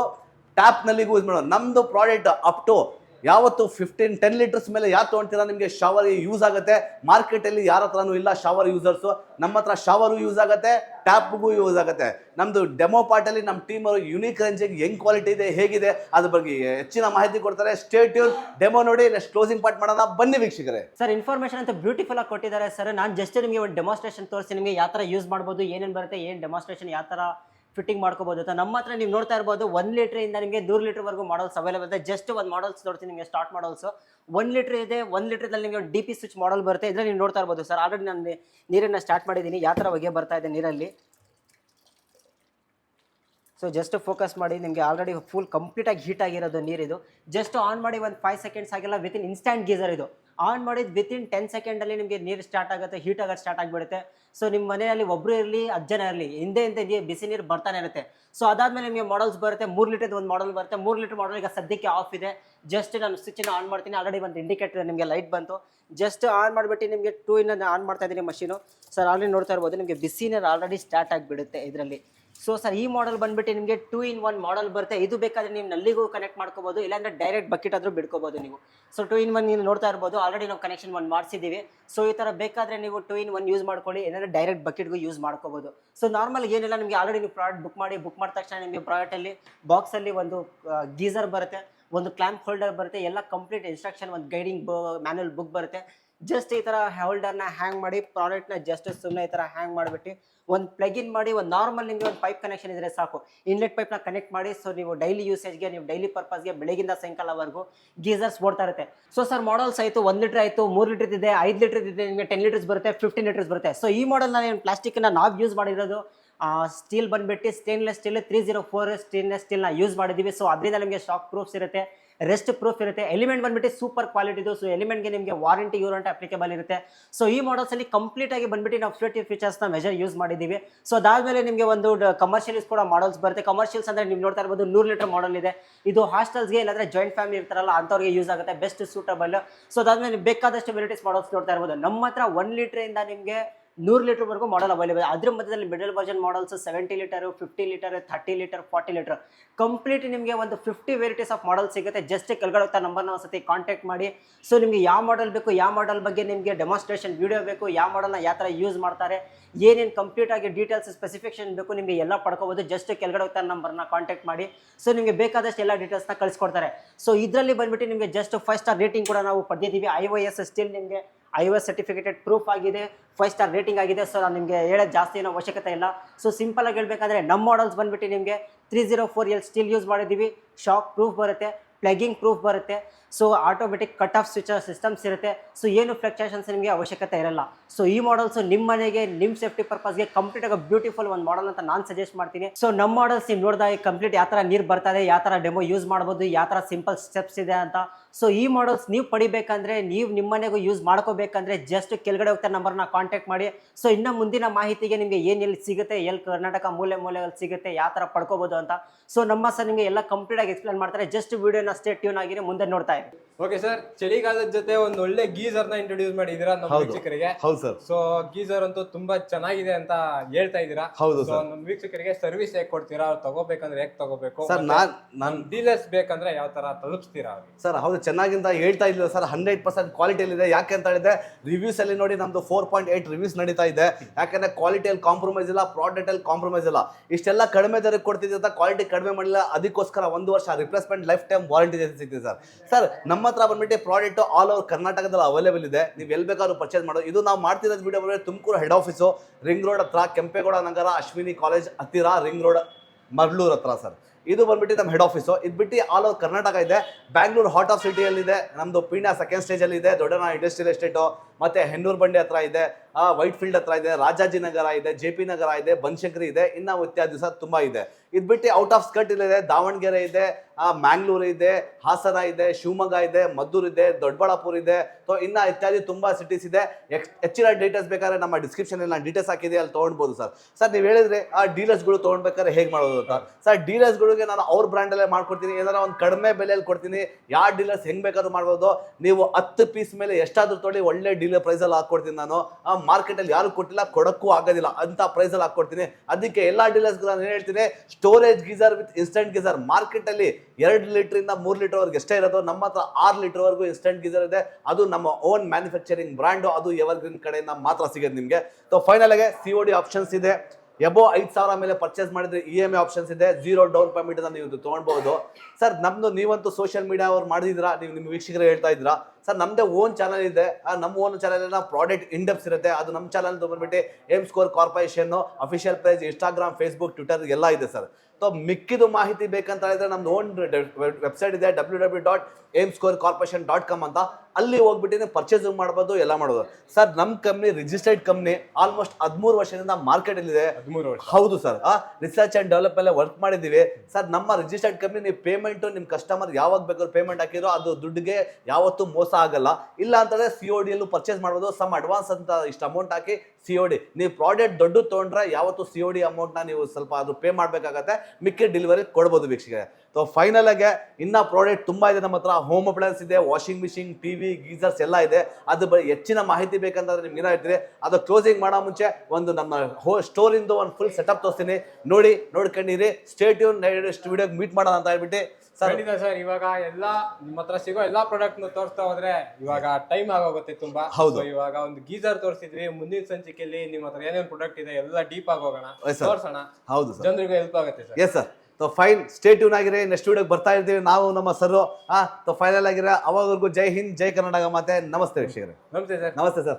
S1: ಟ್ಯಾಪ್ನಲ್ಲಿಗೂ ಯೂಸ್ ಮಾಡೋದು ನಮ್ಮದು ಪ್ರಾಡಕ್ಟ್ ಅಪ್ ಟು ಯಾವತ್ತು ಫಿಫ್ಟೀನ್ ಟೆನ್ ಲೀಟರ್ಸ್ ಮೇಲೆ ಯಾರು ತೊಗೊಳ್ತೀರಾ ನಿಮಗೆ ಶವರ್ ಯೂಸ್ ಆಗುತ್ತೆ. ಮಾರ್ಕೆಟಲ್ಲಿ ಯಾರ ಹತ್ರನೂ ಇಲ್ಲ ಶವರ್ ಯೂಸರ್ಸು ನಮ್ಮ ಹತ್ರ ಶವರು ಯೂಸ್ ಆಗುತ್ತೆ ಟ್ಯಾಪ್ಗೂ ಯೂಸ್ ಆಗುತ್ತೆ. ನಮ್ಮದು ಡೆಮೋ ಪಾರ್ಟಲ್ಲಿ ನಮ್ಮ ಟೀಮ್ ಅವರು ಯುನೀಕ್ ರೇಂಜಿಗೆ ಹೆಂಗ್ ಕ್ವಾಲಿಟಿ ಇದೆ, ಹೇಗಿದೆ, ಅದ್ರ ಬಗ್ಗೆ ಹೆಚ್ಚಿನ ಮಾಹಿತಿ ಕೊಡ್ತಾರೆ. ಸ್ಟೇಟ್ ಡೆಮೋ ನೋಡಿ ನೆಕ್ಸ್ಟ್ ಕ್ಲೋಸಿಂಗ್ ಪಾರ್ಟ್ ಮಾಡೋಣ. ಬನ್ನಿ ವೀಕ್ಷಕರೇ.
S3: ಸರ್ ಇನ್ಫಾರ್ಮೇಷನ್ ಅಂತ ಬ್ಯೂಟಿಫುಲ್ ಆಗಿ ಕೊಟ್ಟಿದ್ದಾರೆ. ಸರ್ ನಾನು ಜಸ್ಟ್ ನಿಮಗೆ ಒಂದು ಡೆಮೋಸ್ಟ್ರೇಷನ್ ತೋರಿಸಿ ನಿಮಗೆ ಯಾವ ಥರ ಯೂಸ್ ಮಾಡ್ಬೋದು, ಏನೇನು ಬರುತ್ತೆ, ಏನು ಡೆಮಾನ್ಸ್ಟ್ರೇಷನ್ ಯಾವ ಥರ ಫಿಟ್ಟಿಂಗ್ ಮಾಡ್ಕೋಬಹುದು ಅಂತ. ನಮ್ಮ ಹತ್ರ ನೀವು ನೋಡ್ತಾ ಇರ್ಬೋದು, ಒಂದು ಲೀಟ್ರಿಂದ ನಿಮಗೆ ನೂರು ಲೀಟರ್ವರೆಗೂ ಮಾಡಲ್ಸ್ ಅವೈಲೇಬಲ್ ಇದೆ. ಜಸ್ಟ್ ಒಂದು ಮಾಡಲ್ಸ್ ನೋಡ್ತೀನಿ ನಿಮಗೆ ಸ್ಟಾರ್ಟ್ ಮಾಡಲ್ಸು ಒಂದ್ ಲೀಟರ್ ಇದೆ, ಒಂದು ಲೀಟ್ರಲ್ಲಿ ನಿಮಗೆ ಡಿ ಪಿ ಸ್ವಿಚ್ ಮಾಡಲ್ ಬರುತ್ತೆ. ಇದರಲ್ಲಿ ನೀವು ನೋಡ್ತಾ ಇರ್ಬೋದು ಸರ್ ಆಲ್ರೆಡಿ ನಾನು ನೀರನ್ನು ಸ್ಟಾರ್ಟ್ ಮಾಡಿದ್ದೀನಿ. ಯಾವ ಥರ ಹೊಗೆ ಬರ್ತಾ ಇದೆ ನೀರಲ್ಲಿ? ಸೊ ಜಸ್ಟ್ ಫೋಕಸ್ ಮಾಡಿ. ನಿಮಗೆ ಆಲ್ರೆಡಿ ಫುಲ್ ಕಂಪ್ಲೀಟಾಗಿ ಹೀಟ್ ಆಗಿರೋದು ನೀರಿದು. ಜಸ್ಟ್ ಆನ್ ಮಾಡಿ ಒಂದು ಫೈವ್ ಸೆಕೆಂಡ್ಸ್ ಆಗಿಲ್ಲ ವಿತಿನ್ ಇನ್ಸ್ಟ್ಯಾಂಟ್ ಗೀಸರ್ ಇದು. ಆನ್ ಮಾಡಿದ ವಿತಿನ್ ಟೆನ್ ಸೆಕೆಂಡಲ್ಲಿ ನಿಮಗೆ ನೀರು ಸ್ಟಾರ್ಟ್ ಆಗುತ್ತೆ ಹೀಟ್ ಆಗೋದು ಸ್ಟಾರ್ಟ್ ಆಗಿಬಿಡುತ್ತೆ. ಸೊ ನಿಮ್ಮ ಮನೆಯಲ್ಲಿ ಒಬ್ಬರು ಇರಲಿ ಹತ್ತು ಜನ ಇರಲಿ, ಹಿಂದೆ ಹಿಂದೆ ನೀರು ಬಿಸಿ ನೀರು ಬರ್ತಾನೆ ಇರುತ್ತೆ. ಸೊ ಅದಾದ್ಮೇಲೆ ನಿಮಗೆ ಮಾಡಲ್ಸ್ ಬರುತ್ತೆ, ಮೂರು ಲೀಟರ್ದು ಒಂದು ಮಾಡಲ್ ಬರುತ್ತೆ. ಮೂರು ಲೀಟರ್ ಮಾಡಲ್ ಈಗ ಸದ್ಯಕ್ಕೆ ಆಫ್ ಇದೆ. ಜಸ್ಟ್ ನಾನು ಸ್ವಿಚ್ಚನ್ನು ಆನ್ ಮಾಡ್ತೀನಿ. ಆಲ್ರೆಡಿ ಒಂದು ಇಂಡಿಕೇಟರ್ ನಿಮಗೆ ಲೈಟ್ ಬಂತು. ಜಸ್ಟ್ ಆನ್ ಮಾಡಿಬಿಟ್ಟು ನಿಮಗೆ ಟೂ ಇನ್ನ ಆನ್ ಮಾಡ್ತಾ ಇದ್ದೀನಿ ಮಷೀನು ಸರ್ ಆಲ್ರೆಡಿ ನೋಡ್ತಾ ಇರ್ಬೋದು, ನಿಮಗೆ ಬಿಸಿ ನೀರು ಆಲ್ರೆಡಿ ಸ್ಟಾರ್ಟ್ ಆಗಿಬಿಡುತ್ತೆ ಇದರಲ್ಲಿ. ಸೊ ಸರ್ ಈ ಮಾಡೆಲ್ ಬಂದ್ಬಿಟ್ಟು ನಿಮಗೆ ಟೂ ಇನ್ ಒನ್ ಮಾಡೆಲ್ ಬರುತ್ತೆ. ಇದು ಬೇಕಾದ್ರೆ ನೀವು ನಲ್ಲಿಗೂ ಕನೆಕ್ಟ್ ಮಾಡ್ಕೋಬೋದು, ಇಲ್ಲಾಂದ್ರೆ ಡೈರೆಕ್ಟ್ ಬಕೆಟ್ ಆದರೂ ಬಿಡ್ಕೋಬೋದು ನೀವು. ಸೊ ಟೂ ಇನ್ ಒನ್ ನೀವು ನೋಡ್ತಾ ಇರ್ಬೋದು ಆಲ್ರೆಡಿ ನಾವು ಕನೆಕ್ಷನ್ ಒಂದು ಮಾಡಿಸಿದ್ದೀವಿ ಸೊ ಈ ಥರ ಬೇಕಾದರೆ ನೀವು ಟೂ ಇನ್ ಒನ್ ಯೂಸ್ ಮಾಡ್ಕೊಳ್ಳಿ ಏನಾದ್ರೆ ಡೈರೆಕ್ಟ್ ಬಕೆಟ್ಗೂ ಯೂಸ್ ಮಾಡ್ಕೋಬೋದು. ಸೊ ನಾರ್ಮಲ್ ಏನಿಲ್ಲ, ನಿಮಗೆ ಆಲ್ರೆಡಿ ನೀವು ಪ್ರಾಡಕ್ಟ್ ಬುಕ್ ಮಾಡಿ ಬುಕ್ ಮಾಡಿದ ತಕ್ಷಣ ನಿಮಗೆ ಪ್ರಾಡಕ್ಟಲ್ಲಿ ಬಾಕ್ಸಲ್ಲಿ ಒಂದು ಗೀಸರ್ ಬರುತ್ತೆ, ಒಂದು ಕ್ಲಾಂಪ್ ಹೋಲ್ಡರ್ ಬರುತ್ತೆ, ಎಲ್ಲ ಕಂಪ್ಲೀಟ್ ಇನ್ಸ್ಟ್ರಕ್ಷನ್ ಒಂದು ಗೈಡಿಂಗ್ ಮ್ಯಾನುವಲ್ ಬುಕ್ ಬರುತ್ತೆ. ಜಸ್ಟ್ ಈ ಥರ ಹೋಲ್ಡರ್ನ ಹ್ಯಾಂಗ್ ಮಾಡಿ ಪ್ರಾಡಕ್ಟ್ನ ಜಸ್ಟ್ ಸುಮ್ಮನೆ ಈ ಥರ ಹ್ಯಾಂಗ್ ಮಾಡಿಬಿಟ್ಟು ಒಂದು ಪ್ಲಗ್ ಇನ್ ಮಾಡಿ, ಒಂದು ನಾರ್ಮಲ್ ನಿಮಗೆ ಒಂದು ಪೈಪ್ ಕನೆಕ್ಷನ್ ಇದ್ರೆ ಸಾಕು. ಇನ್ಲೆಟ್ ಪೈಪ್ನ ಕನೆಕ್ಟ್ ಮಾಡಿ ಸೊ ನೀವು ಡೈಲಿ ಯೂಸೇಜ್ಗೆ ನೀವು ಡೈಲಿ ಪರ್ಪಸ್ಗೆ ಬೆಳಗಿಂದ ಸಾಯಂಕಾಲವರೆಗೂ ಗೀಸರ್ಸ್ ಓಡ್ತಾ ಇರುತ್ತೆ. ಸೊ ಸರ್ ಮಾಡಲ್ಸ್ ಆಯಿತು ಒಂದು ಲೀಟರ್ ಆಯಿತು, ಮೂರು ಲೀಟರ್ ಇದೆ ಐದು ಲೀಟರ್ ಇದೆ ನಿಮಗೆ ಟೆನ್ ಲೀಟರ್ಸ್ ಬರುತ್ತೆ ಫಿಫ್ಟೀನ್ ಲೀಟರ್ಸ್ ಬರುತ್ತೆ. ಸೊ ಈ ಮಾಡಲ್ನ ಏನು ಪ್ಲಾಸ್ಟಿಕ್ನ ನಾವು ಯೂಸ್ ಮಾಡಿರೋದು ಸ್ಟೀಲ್ ಬಂದ್ಬಿಟ್ಟು stainless steel three zero four stainless ಸ್ಟೀಲ್ನ use ಮಾಡಿದ್ದೀವಿ ಸೊ ಅದರಿಂದ ನಿಮಗೆ ಶಾಕ್ ಪ್ರೂಫ್ಸ್ ಇರುತ್ತೆ. ರೆಸ್ಟ್ ಪ್ರೂಫ್ ಇರುತ್ತೆ. ಎಲಿಮೆಂಟ್ ಬಂದ್ಬಿಟ್ಟು ಸೂಪರ್ ಕ್ವಾಲಿಟಿದು ಸೊ ಎಲಿಮೆಂಟ್ಗೆ ನಿಮಗೆ ವಾರಂಟಿ ಯೂರಂಟ್ ಅಪ್ಲಿಕೇಬಲ್ ಇರುತ್ತೆ. ಸೊ ಈ ಮಾಡಲ್ಸಲ್ಲಿ ಕಂಪ್ಲೀಟ್ ಆಗಿ ಬಂದ್ಬಿಟ್ಟು ನಾವು ಫೀಚರ್ಸ್ ಫೀಚರ್ಸ್ನ ಮೆಜರ್ ಯೂಸ್ ಮಾಡಿದ್ದೀವಿ. ಸೊ ಅದಾದಮೇಲೆ ನಿಮಗೆ ಒಂದು ಕಮರ್ಷಿಯಲ್ಸ್ ಕೂಡ ಮಾಡಲ್ಸ್ ಬರುತ್ತೆ. ಕಮರ್ಷಿಯಲ್ಸ್ ಅಂದರೆ ನೀವು ನೋಡ್ತಾ ಇರ್ಬೋದು ನೂರು ಲೀಟರ್ ಮಾಡಲ್ ಇದೆ. ಇದು ಹಾಸ್ಟೆಲ್ಸ್ಗೆ ಇಲ್ಲಾಂದ್ರೆ ಜಾಯಿಂಟ್ ಫ್ಯಾಮಿಲಿ ಇರ್ತಾರಲ್ಲ ಅಂಥವ್ರಿಗೆ ಯೂಸ್ ಆಗುತ್ತೆ. ಬೆಸ್ಟ್ ಸೂಟಬಲ್ ಸೊ ಅದಾದಮೇಲೆ ಬೇಕಾದಷ್ಟು ವೆರೈಟೀಸ್ ಮಾಡಲ್ಸ್ ನೋಡ್ತಾ ಇರ್ಬೋದು. ನಮ್ಮ ಹತ್ರ ಒನ್ ಲೀಟ್ರಿಂದ ನಿಮಗೆ ನೂರು ಲೀಟರ್ವರೆಗೂ ಮಾಡಲ್ ಅವೈಲೇಬಲ್ ಅದ್ರ ಮಧ್ಯದಲ್ಲಿ middle version models seventy litre fifty litre thirty litre forty litre complete ನಿಮಗೆ ಒಂದು ಫಿಫ್ಟಿ ವೆರೈಟೀಸ್ ಆಫ್ ಮಾಡಲ್ ಸಿಗುತ್ತೆ. ಜಸ್ಟ್ ಕೆಳಗಡೆ ನಂಬರ್ನ ಒಂದ್ಸತಿ ಕಾಂಟ್ಯಾಕ್ಟ್ ಮಾಡಿ. ಸೊ ನಿಮಗೆ ಯಾವ ಮಾಡಲ್ ಬೇಕು, ಯಾವ ಮಾಡಲ್ ಬಗ್ಗೆ ನಿಮಗೆ ಡೆಮಾನ್ಸ್ಟ್ರೇಷನ್ ವೀಡಿಯೋ ಬೇಕು, ಯಾವ ಮಾಡಲ್ನ ಯಾವ ಥರ ಯೂಸ್ ಮಾಡ್ತಾರೆ, ಏನೇನು ಕಂಪ್ಲೀಟ್ ಆಗಿ ಡೀಟೇಲ್ಸ್ ಸ್ಪೆಸಿಫಿಕೇಶನ್ ಬೇಕು, ನಿಮಗೆ ಎಲ್ಲ ಪಡ್ಕೋಬೋದು. ಜಸ್ಟ್ ಕೆಳಗಡೆ ಹೋಗ್ತಾ ನಂಬರ್ನ ಕಾಂಟ್ಯಾಕ್ಟ್ ಮಾಡಿ. ಸೊ ನಿಮಗೆ ಬೇಕಾದಷ್ಟು ಎಲ್ಲ ಡೀಟೇಲ್ಸ್ನ ಕಳಿಸ್ಕೊಡ್ತಾರೆ. ಸೊ ಇದರಲ್ಲಿ ಬಂದ್ಬಿಟ್ಟು ನಿಮಗೆ ಜಸ್ಟ್ ಫೈವ್ ಸ್ಟಾರ್ ರೇಟಿಂಗ್ ಕೂಡ ನಾವು ಪಡೆದಿದ್ದೀವಿ. ಐ ಒ ಎಸ್ ಸ್ಟಿಲ್ ನಿಮಗೆ ಐ ಎಸ್ ಸರ್ಟಿಫಿಕೇಟೆಡ್ ಪ್ರೂಫ್ ಆಗಿದೆ ಫೈವ್ ಸ್ಟಾರ್ ರೇಟಿಂಗ್ ಆಗಿದೆ. ಸೊ ನಾನು ನಿಮಗೆ ಹೇಳೋದು ಜಾಸ್ತಿ ಏನೋ ಅವಶ್ಯಕತೆ ಇಲ್ಲ. ಸೊ ಸಿಂಪಲ್ ಆಗಿ ಹೇಳಬೇಕಾದ್ರೆ ನಮ್ಮ ಮಾಡಲ್ಸ್ ಬಂದುಬಿಟ್ಟು ನಿಮಗೆ three zero four L steel use ಮಾಡಿದ್ದೀವಿ. ಶಾಕ್ ಪ್ರೂಫ್ ಬರುತ್ತೆ ಪ್ಲಗಿಂಗ್ ಪ್ರೂಫ್ ಬರುತ್ತೆ. So automatic cut off switch systems ಇರುತ್ತೆ. ಸೊ ಏನು ಫ್ಲಕ್ಚುಯೇಷನ್ಸ್ ನಿಮಗೆ ಅವಶ್ಯಕತೆ ಇರಲ್ಲ. ಸೊ ಈ ಮಾಡಲ್ಸ್ ನಿಮ್ಮ ಮನೆಗೆ ನಿಮ್ಮ ಸೇಫ್ಟಿ ಪರ್ಪಸ್ಗೆ ಕಂಪ್ಲೀಟ್ ಆಗಿ ಬ್ಯೂಟಿಫುಲ್ ಒಂದು ಮಾಡಲ್ ಅಂತ ನಾನು ಸಜೆಸ್ಟ್ ಮಾಡ್ತೀನಿ. ಸೊ ನಮ್ಮ ಮಾಡಲ್ಸ್ ನೀವು ನೋಡಿದಾಗ ಕಂಪ್ಲೀಟ್ ಯಾವ ಥರ ನೀರು ಬರ್ತದೆ ಯಾವ ಥರ ಡೆಮೋ ಯೂಸ್ ಮಾಡ್ಬೋದು, ಯಾವ ಥರ ಸಿಂಪಲ್ ಸ್ಟೆಪ್ಸ್ ಇದೆ ಅಂತ. ಸೊ ಈ ಮಾಡಲ್ಸ್ ನೀವು ಪಡಿಬೇಕಂದ್ರೆ, ನೀವು ನಿಮ್ಮ ಮನೆಗೂ ಯೂಸ್ ಮಾಡ್ಕೋಬೇಕಂದ್ರೆ ಜಸ್ಟ್ ಕೆಳಗಡೆ ಹೋಗ್ತಾ ನಂಬರ್ನ ಕಾಂಟ್ಯಾಕ್ಟ್ ಮಾಡಿ. ಸೊ ಇನ್ನು ಮುಂದಿನ ಮಾಹಿತಿಗೆ ನಿಮಗೆ ಏನು ಎಲ್ಲಿ ಸಿಗುತ್ತೆ, ಎಲ್ಲಿ ಕರ್ನಾಟಕ ಮೂಲೆ ಮೂಲೆಗಳು ಸಿಗುತ್ತೆ, ಯಾವ ಥರ ಪಡ್ಕೋಬೋದು ಅಂತ. ಸೊ ನಮ್ಮ ಸರ್ ನಿಮಗೆ ಎಲ್ಲ ಕಂಪ್ಲೀಟ್ ಆಗಿ ಎಕ್ಸ್ಪ್ಲೇನ್ ಮಾಡ್ತಾರೆ. ಜಸ್ಟ್ ವಿಡಿಯೋನ ಸ್ಟೇ ಟ್ಯೂನ್ ಆಗಿರಿ, ಮುಂದೆ ನೋಡ್ತಾ
S2: ಓಕೆ ಸರ್ ಚಳಿಗಾಲದ ಜೊತೆ ಒಂದು ಒಳ್ಳೆ ಗೀಸರ್ನ ಇಂಟ್ರೊಡ್ಯೂಸ್ ಮಾಡಿದೀರಾ ನಮ್ಮ
S1: ಹೌದು.
S2: ವೀಕ್ಷಕರಿಗೆ.
S1: ಹೌದು ಸರ್
S2: ಸೊ ಗೀಸರ್ ಅಂತೂ ತುಂಬಾ ಚೆನ್ನಾಗಿದೆ ಅಂತ ಹೇಳ್ತಾ ಇದೀರಾ
S1: ಹೌದು
S2: ಸೊ
S1: ಸರ್
S2: ನಮ್ಮ ವೀಕ್ಷಕರಿಗೆ ಸರ್ವಿಸ್ ಹೇಗ್ ಕೊಡ್ತೀರಾ? ಅವ್ರು ತಗೋಬೇಕಂದ್ರೆ ಹೇಗ್ ತಗೋಬೇಕು?
S1: ಸರ್ ನಾನ್ ನಾನು
S2: ಡೀಲರ್ಸ್ ಬೇಕಂದ್ರೆ ಯಾವ ತರ ತಲುಪಿಸ್ತೀರಾ ಅವ್ರಿಗೆ?
S1: ಸರ್ ಹೌದು ಚೆನ್ನಾಗಿಂತ ಹೇಳ್ತಾ ಇದ್ದಿಲ್ಲ ಸರ್ ಹಂಡ್ರೆಡ್ ಪರ್ಸೆಂಟ್ ಕ್ವಾಲಿಟಿಯಲ್ಲಿದೆ ಯಾಕೆ ಅಂತ ಹೇಳಿದ್ರೆ ರಿವ್ಯೂಸ್ ಅಲ್ಲಿ ನೋಡಿ ನಮ್ದು ಫೋರ್ ಪಾಯಿಂಟ್ ಏಟ್ ರಿವ್ಯೂಸ್ ನಡೀತಾ ಇದೆ. ಯಾಕಂದ್ರೆ ಕ್ವಾಲಿಟಿಯಲ್ಲಿ ಕಾಂಪ್ರಮೈಸ್ ಇಲ್ಲ ಪ್ರಾಡಕ್ಟ್ ಅಲ್ಲಿ ಕಾಂಪ್ರಮೈಸ್ ಇಲ್ಲ. ಇಷ್ಟೆಲ್ಲ ಕಡಿಮೆ ದರಕ್ಕೆ ಕೊಡ್ತಿದ್ದೆ ಅಂತ ಕ್ವಾಲಿಟಿ ಕಡಿಮೆ ಮಾಡಿಲ್ಲ ಅದಕ್ಕೋಸ್ಕರ ಒಂದು ವರ್ಷ ರಿಪ್ಲೇಸ್ಮೆಂಟ್ ಲೈಫ್ ಟೈಮ್ ವಾರಂಟಿ ಸಿಗ್ತಿದೆ ಸರ್ ಸರ್ ನಮ್ಮ ಹತ್ರ ಬಂದ್ಬಿಟ್ಟು ಪ್ರಾಡಕ್ಟ್ ಆಲ್ ಓವರ್ ಕರ್ನಾಟಕದಲ್ಲಿ ಅವೈಲೇಬಲ್ ಇದೆ. ನೀವು ಎಲ್ಲಿ ಬೇಕಾದ್ರೂ ಪರ್ಚೇಸ್ ಮಾಡೋದು ಇದು ನಾವು ಮಾಡ್ತಿರೋದು ವಿಡಿಯೋ ಬಂದ್ರೆ Tumakuru head office ring road ಹತ್ರ, ಕೆಂಪೇಗೌಡ ನಗರ, ಅಶ್ವಿನಿ ಕಾಲೇಜ್ ಹತ್ತಿರ ರಿಂಗ್ ರೋಡ್ ಮರ್ಲೂರ್ ಹತ್ರ ಸರ್ ಇದು ಬಂದ್ಬಿಟ್ಟು ನಮ್ಮ ಹೆಡ್ ಆಫೀಸು ಇದು ಬಿಟ್ಟು ಆಲ್ ಓವರ್ ಕರ್ನಾಟಕ ಇದೆ. ಬ್ಯಾಂಗ್ಳೂರ್ ಹಾಟ್ ಆಫ್ ಸಿಟಿಯಲ್ಲಿದೆ ನಮ್ಮದು ಪೀಣ್ಯ ಸೆಕೆಂಡ್ ಸ್ಟೇಜಲ್ಲಿ ಇದೆ ದೊಡ್ಡನ ಇಂಡಸ್ಟ್ರಿಯಲ್ ಎಸ್ಟೇಟು ಮತ್ತೆ ಹೆನ್ನೂರು ಬಂಡಿ ಹತ್ರ ಇದೆ ವೈಟ್ ಫೀಲ್ಡ್ ಹತ್ರ ಇದೆ ರಾಜಾಜಿನಗರ ಇದೆ, ಜೆ ಪಿ ನಗರ ಇದೆ, ಬನಶಂಕರಿ ಇದೆ, ಇನ್ನು ಇತ್ಯಾದಿ ಸಹ ತುಂಬ ಇದೆ. ಇದು ಬಿಟ್ಟು ಔಟ್ ಆಫ್ ಸ್ಕರ್ಟ್ ಇದೆ, ದಾವಣಗೆರೆ ಇದೆ ಮ್ಯಾಂಗ್ಳೂರು ಇದೆ, ಹಾಸನ ಇದೆ, ಶಿವಮೊಗ್ಗ ಇದೆ, ಮದ್ದೂರು ಇದೆ, ದೊಡ್ಡಬಳ್ಳಾಪುರ ಇದೆ. ಸೊ ಇನ್ನು ಇತ್ಯಾದಿ ತುಂಬ ಸಿಟೀಸ್ ಇದೆ. ಎಕ್ಸ್ ಹೆಚ್ಚಿನ ಡೀಟೇಲ್ಸ್ ಬೇಕಾದ್ರೆ ನಮ್ಮ ಡಿಸ್ಕ್ರಿಪ್ಷನಲ್ಲಿ ನಾನು ಡೀಟೇಲ್ಸ್ ಹಾಕಿದೆ ಅಲ್ಲಿ ತೊಗೊಳ್ಬೋದು ಸರ್. ಸರ್, ನೀವು ಹೇಳಿದ್ರೆ ಆ ಡೀಲರ್ಸ್ಗಳು ತೊಗೊಳ್ಬೇಕಾದ್ರೆ ಹೇಗೆ ಮಾಡೋದು ಸರ್ ಸರ್ ಡೀಲರ್ಸ್ಗಳಿಗೆ ನಾನು ಅವ್ರ ಬ್ರ್ಯಾಂಡಲ್ಲೇ ಮಾಡ್ಕೊಡ್ತೀನಿ, ಏನಾರ ಒಂದು ಕಡಿಮೆ ಬೆಲೆಯಲ್ಲಿ ಕೊಡ್ತೀನಿ. ಯಾವ ಡೀಲರ್ಸ್ ಹೆಂಗೆ ಬೇಕಾದ್ರೂ ಮಾಡ್ಬೋದು. ನೀವು ಹತ್ತು ಪೀಸ್ ಮೇಲೆ ಎಷ್ಟಾದರೂ ತೊಳಿ ಒಳ್ಳೆ ಡೀಲರ್ ಪ್ರೈಸಲ್ಲಿ ಹಾಕ್ಕೊಡ್ತೀನಿ ನಾನು. ಆ ಮಾರ್ಕೆಟಲ್ಲಿ ಯಾರು ಕೊಟ್ಟಿಲ್ಲ, ಕೊಡೋಕ್ಕೂ ಆಗೋದಿಲ್ಲ. ಅಂತ ಪ್ರೈಸಲ್ಲಿ ಹಾಕ್ಕೊಡ್ತೀನಿ ಅದಕ್ಕೆ ಎಲ್ಲ ಡೀಲರ್ಸ್ಗಳು ನಾನು ಹೇಳ್ತೀನಿ storage geyser with instant geyser ಮಾರ್ಕೆಟಲ್ಲಿ ಎರಡು ಲೀಟ್ರಿಂದ ಮೂರು ಲೀಟರ್ವರೆಗೆ ಎಷ್ಟೇ ಇರೋದು ನಮ್ಮ ಹತ್ರ ಆರು ಲೀಟರ್ವರೆಗೂ ಇನ್ಸ್ಟೆಂಟ್ ಗೀಸರ್ ಇದೆ. ಅದು ನಮ್ಮ ಓನ್ ಮ್ಯಾನುಫ್ಯಾಕ್ಚರಿಂಗ್ ಬ್ರ್ಯಾಂಡು ಅದು ಎವರ್ಗ್ರೀನ್ ಕಡೆಯಿಂದ ಮಾತ್ರ ಸಿಗೋದು ನಿಮಗೆ. ಸೊ ಫೈನಲ್ ಆಗಿ ಸಿ ಒ ಡಿ ಆಪ್ಷನ್ಸ್ ಇದೆ. ಎಬೋ ಐದು ಸಾವಿರ ಮೇಲೆ ಪರ್ಚೇಸ್ ಮಾಡಿದ್ರೆ ಇ ಎಂ ಐ ಆಪ್ಷನ್ಸ್ ಇದೆ. ಜೀರೋ ಡೌನ್ ಪೇಮೆಂಟ್ ನೀವು ತೊಗೊಳ್ಬಹುದು. ಸರ್ ನಮ್ದು ನೀವಂತೂ ಸೋಷಿಯಲ್ ಮೀಡಿಯಾ ಅವ್ರು ಮಾಡಿದಿರಾ ನೀವು ನಿಮ್ಮ ವೀಕ್ಷಕರು ಹೇಳ್ತಾ ಇದ್ದೀರಾ? ಸರ್ ನಮ್ಮದೇ ಓನ್ ಚಾನಲ್ ಇದೆ. ಆ ನಮ್ಮ ಓನ್ ಚಾನಲ್ ಪ್ರಾಡಕ್ಟ್ ಇಂಡೆಪ್ಸ್ ಇರುತ್ತೆ. ಅದು ನಮ್ಮ ಚಾನಲ್ ಬಂದ್ಬಿಟ್ಟು Aim Score Corporation official page Instagram Facebook Twitter ಎಲ್ಲ ಇದೆ ಸರ್. ಸೊ ಮಿಕ್ಕಿದು ಮಾಹಿತಿ ಬೇಕಂತ ಹೇಳಿದ್ರೆ ನಮ್ದು ಓನ್ ವೆಬ್ಸೈಟ್ ಇದೆ W W dot Aim Score Corporation dot com ಅಂತ. ಅಲ್ಲಿ ಹೋಗ್ಬಿಟ್ಟು ಪರ್ಚೇಸಿಂಗ್ ಮಾಡ್ಬೋದು ಎಲ್ಲ ಮಾಡ್ಬೋದು. ಸರ್ ನಮ್ಮ ಕಂಪ್ನಿ ರಿಜಿಸ್ಟರ್ಡ್ ಕಂಪ್ನಿ ಆಲ್ಮೋಸ್ಟ್ ಹದಿಮೂರು ವರ್ಷದಿಂದ ಮಾರ್ಕೆಟಲ್ಲಿದೆ
S2: ಹದಿಮೂರು ವರ್ಷ.
S1: ಹೌದು ಸರ್. ರಿಸರ್ಚ್ ಅಂಡ್ ಡೆವಲಪ್ ಎಲ್ಲ ವರ್ಕ್ ಮಾಡಿದ್ದೀವಿ. ಸರ್ ನಮ್ಮ ರಿಜಿಸ್ಟರ್ಡ್ ಕಂಪ್ನಿ ನೀವು ಪೇಮೆಂಟ್ ನಿಮ್ಮ ಕಸ್ಟಮರ್ ಯಾವಾಗ ಬೇಕಾದ್ರೂ ಪೇಮೆಂಟ್ ಹಾಕಿರೋ ಅದು ದುಡ್ಡಿಗೆ ಯಾವತ್ತೂ ಮೋಸ ಆಗಲ್ಲ. ಇಲ್ಲ ಅಂತಂದ್ರೆ ಸಿ ಒ ಡಿಯಲ್ಲೂ ಪರ್ಚೇಸ್ ಮಾಡ್ಬೋದು. ಸಮ್ ಅಡ್ವಾನ್ಸ್ ಅಂತ ಇಷ್ಟು ಅಮೌಂಟ್ ಹಾಕಿ ಸಿ ಒ ಡಿ ನೀವು ಪ್ರಾಡಕ್ಟ್ ದೊಡ್ಡ ತೊಗೊಂಡ್ರೆ ಯಾವತ್ತು ಸಿ ಒ ಡಿ ಅಮೌಂಟ್ನ ನೀವು ಸ್ವಲ್ಪ ಅದು ಪೇ ಮಾಡಬೇಕಾಗತ್ತೆ. ಮಿಕ್ಕಿ ಡೆಲಿವರಿ ಕೊಡ್ಬೋದು ವೀಕ್ಷಕರೇ. ಸೊ ಫೈನಲ್ ಆಗಿ ಇನ್ನ ಪ್ರಾಡಕ್ಟ್ ತುಂಬ ಇದೆ ನಮ್ಮ ಹತ್ರ. ಹೋಮ್ ಅಪ್ಲಯನ್ಸ್ ಇದೆ washing machine T V geysers ಎಲ್ಲ ಇದೆ. ಅದು ಬ- ಹೆಚ್ಚಿನ ಮಾಹಿತಿ ಬೇಕಂತಂದ್ರೆ ನಿಮ್ಗೆ ಏನೋ ಇರ್ತೀರಿ ಅದು ಕ್ಲೋಸಿಂಗ್ ಮಾಡೋ ಮುಂಚೆ ಒಂದು ನಮ್ಮ ಹೋ ಸ್ಟೋರಿಂದು ಒಂದು ಫುಲ್ ಸೆಟಪ್ ತೋರಿಸ್ತೀನಿ. ನೋಡಿ, ನೋಡ್ಕೊಂಡಿರಿ. ಸ್ಟೇಟ್ ನೆಕ್ಸ್ಟ್ ವಿಡಿಯೋಗೆ ಮೀಟ್ ಮಾಡೋಣ ಅಂತ ಹೇಳ್ಬಿಟ್ಟು
S2: ಖಂಡಿತ ಸರ್ ಇವಾಗ ಎಲ್ಲಾ ನಿಮ್ಮ ಹತ್ರ ಸಿಗೋ ಎಲ್ಲಾ ಪ್ರಾಡಕ್ಟ್ ತೋರಿಸ್ತಾ ಹೋದ್ರೆ ಇವಾಗ ಟೈಮ್ ಆಗೋಗುತ್ತೆ ತುಂಬಾ.
S1: ಹೌದು.
S2: ಇವಾಗ ಒಂದು ಗೀಜರ್ ತೋರಿಸಿದ್ವಿ ಮುಂದಿನ ಸಂಚಿಕೆಯಲ್ಲಿ ನಿಮ್ಮ ಹತ್ರ ಏನೇನು ಪ್ರಾಡಕ್ಟ್ ಇದೆ ಎಲ್ಲ ಡೀಪ್ ಆಗಿ ಹೋಗೋಣ. ತೋರ್ಸೋಣ.
S1: ಹೌದು
S2: ಜನರಿಗೆ ಹೆಲ್ಪ್ ಆಗುತ್ತೆ sir
S1: yes sir so fine stay tune ಆಗಿರಿ. ನೆಕ್ಸ್ಟ್ ವಿಡಿಯೋಗೆ ಬರ್ತಾ ಇರ್ತೀವಿ. ನಾವು ನಮ್ಮ ಸರ್ ಹಾ ತೊ ಫೈನಲ್ ಆಗಿರ ಅವಾಗವರೆಗೂ ಜೈ ಹಿಂದ್ ಜೈ ಕರ್ನಾಟಕ ಮತ್ತೆ ನಮಸ್ತೆ ವೀಕ್ಷಕರೇ.
S2: ನಮಸ್ತೆ ಸರ್
S1: ನಮಸ್ತೆ ಸರ್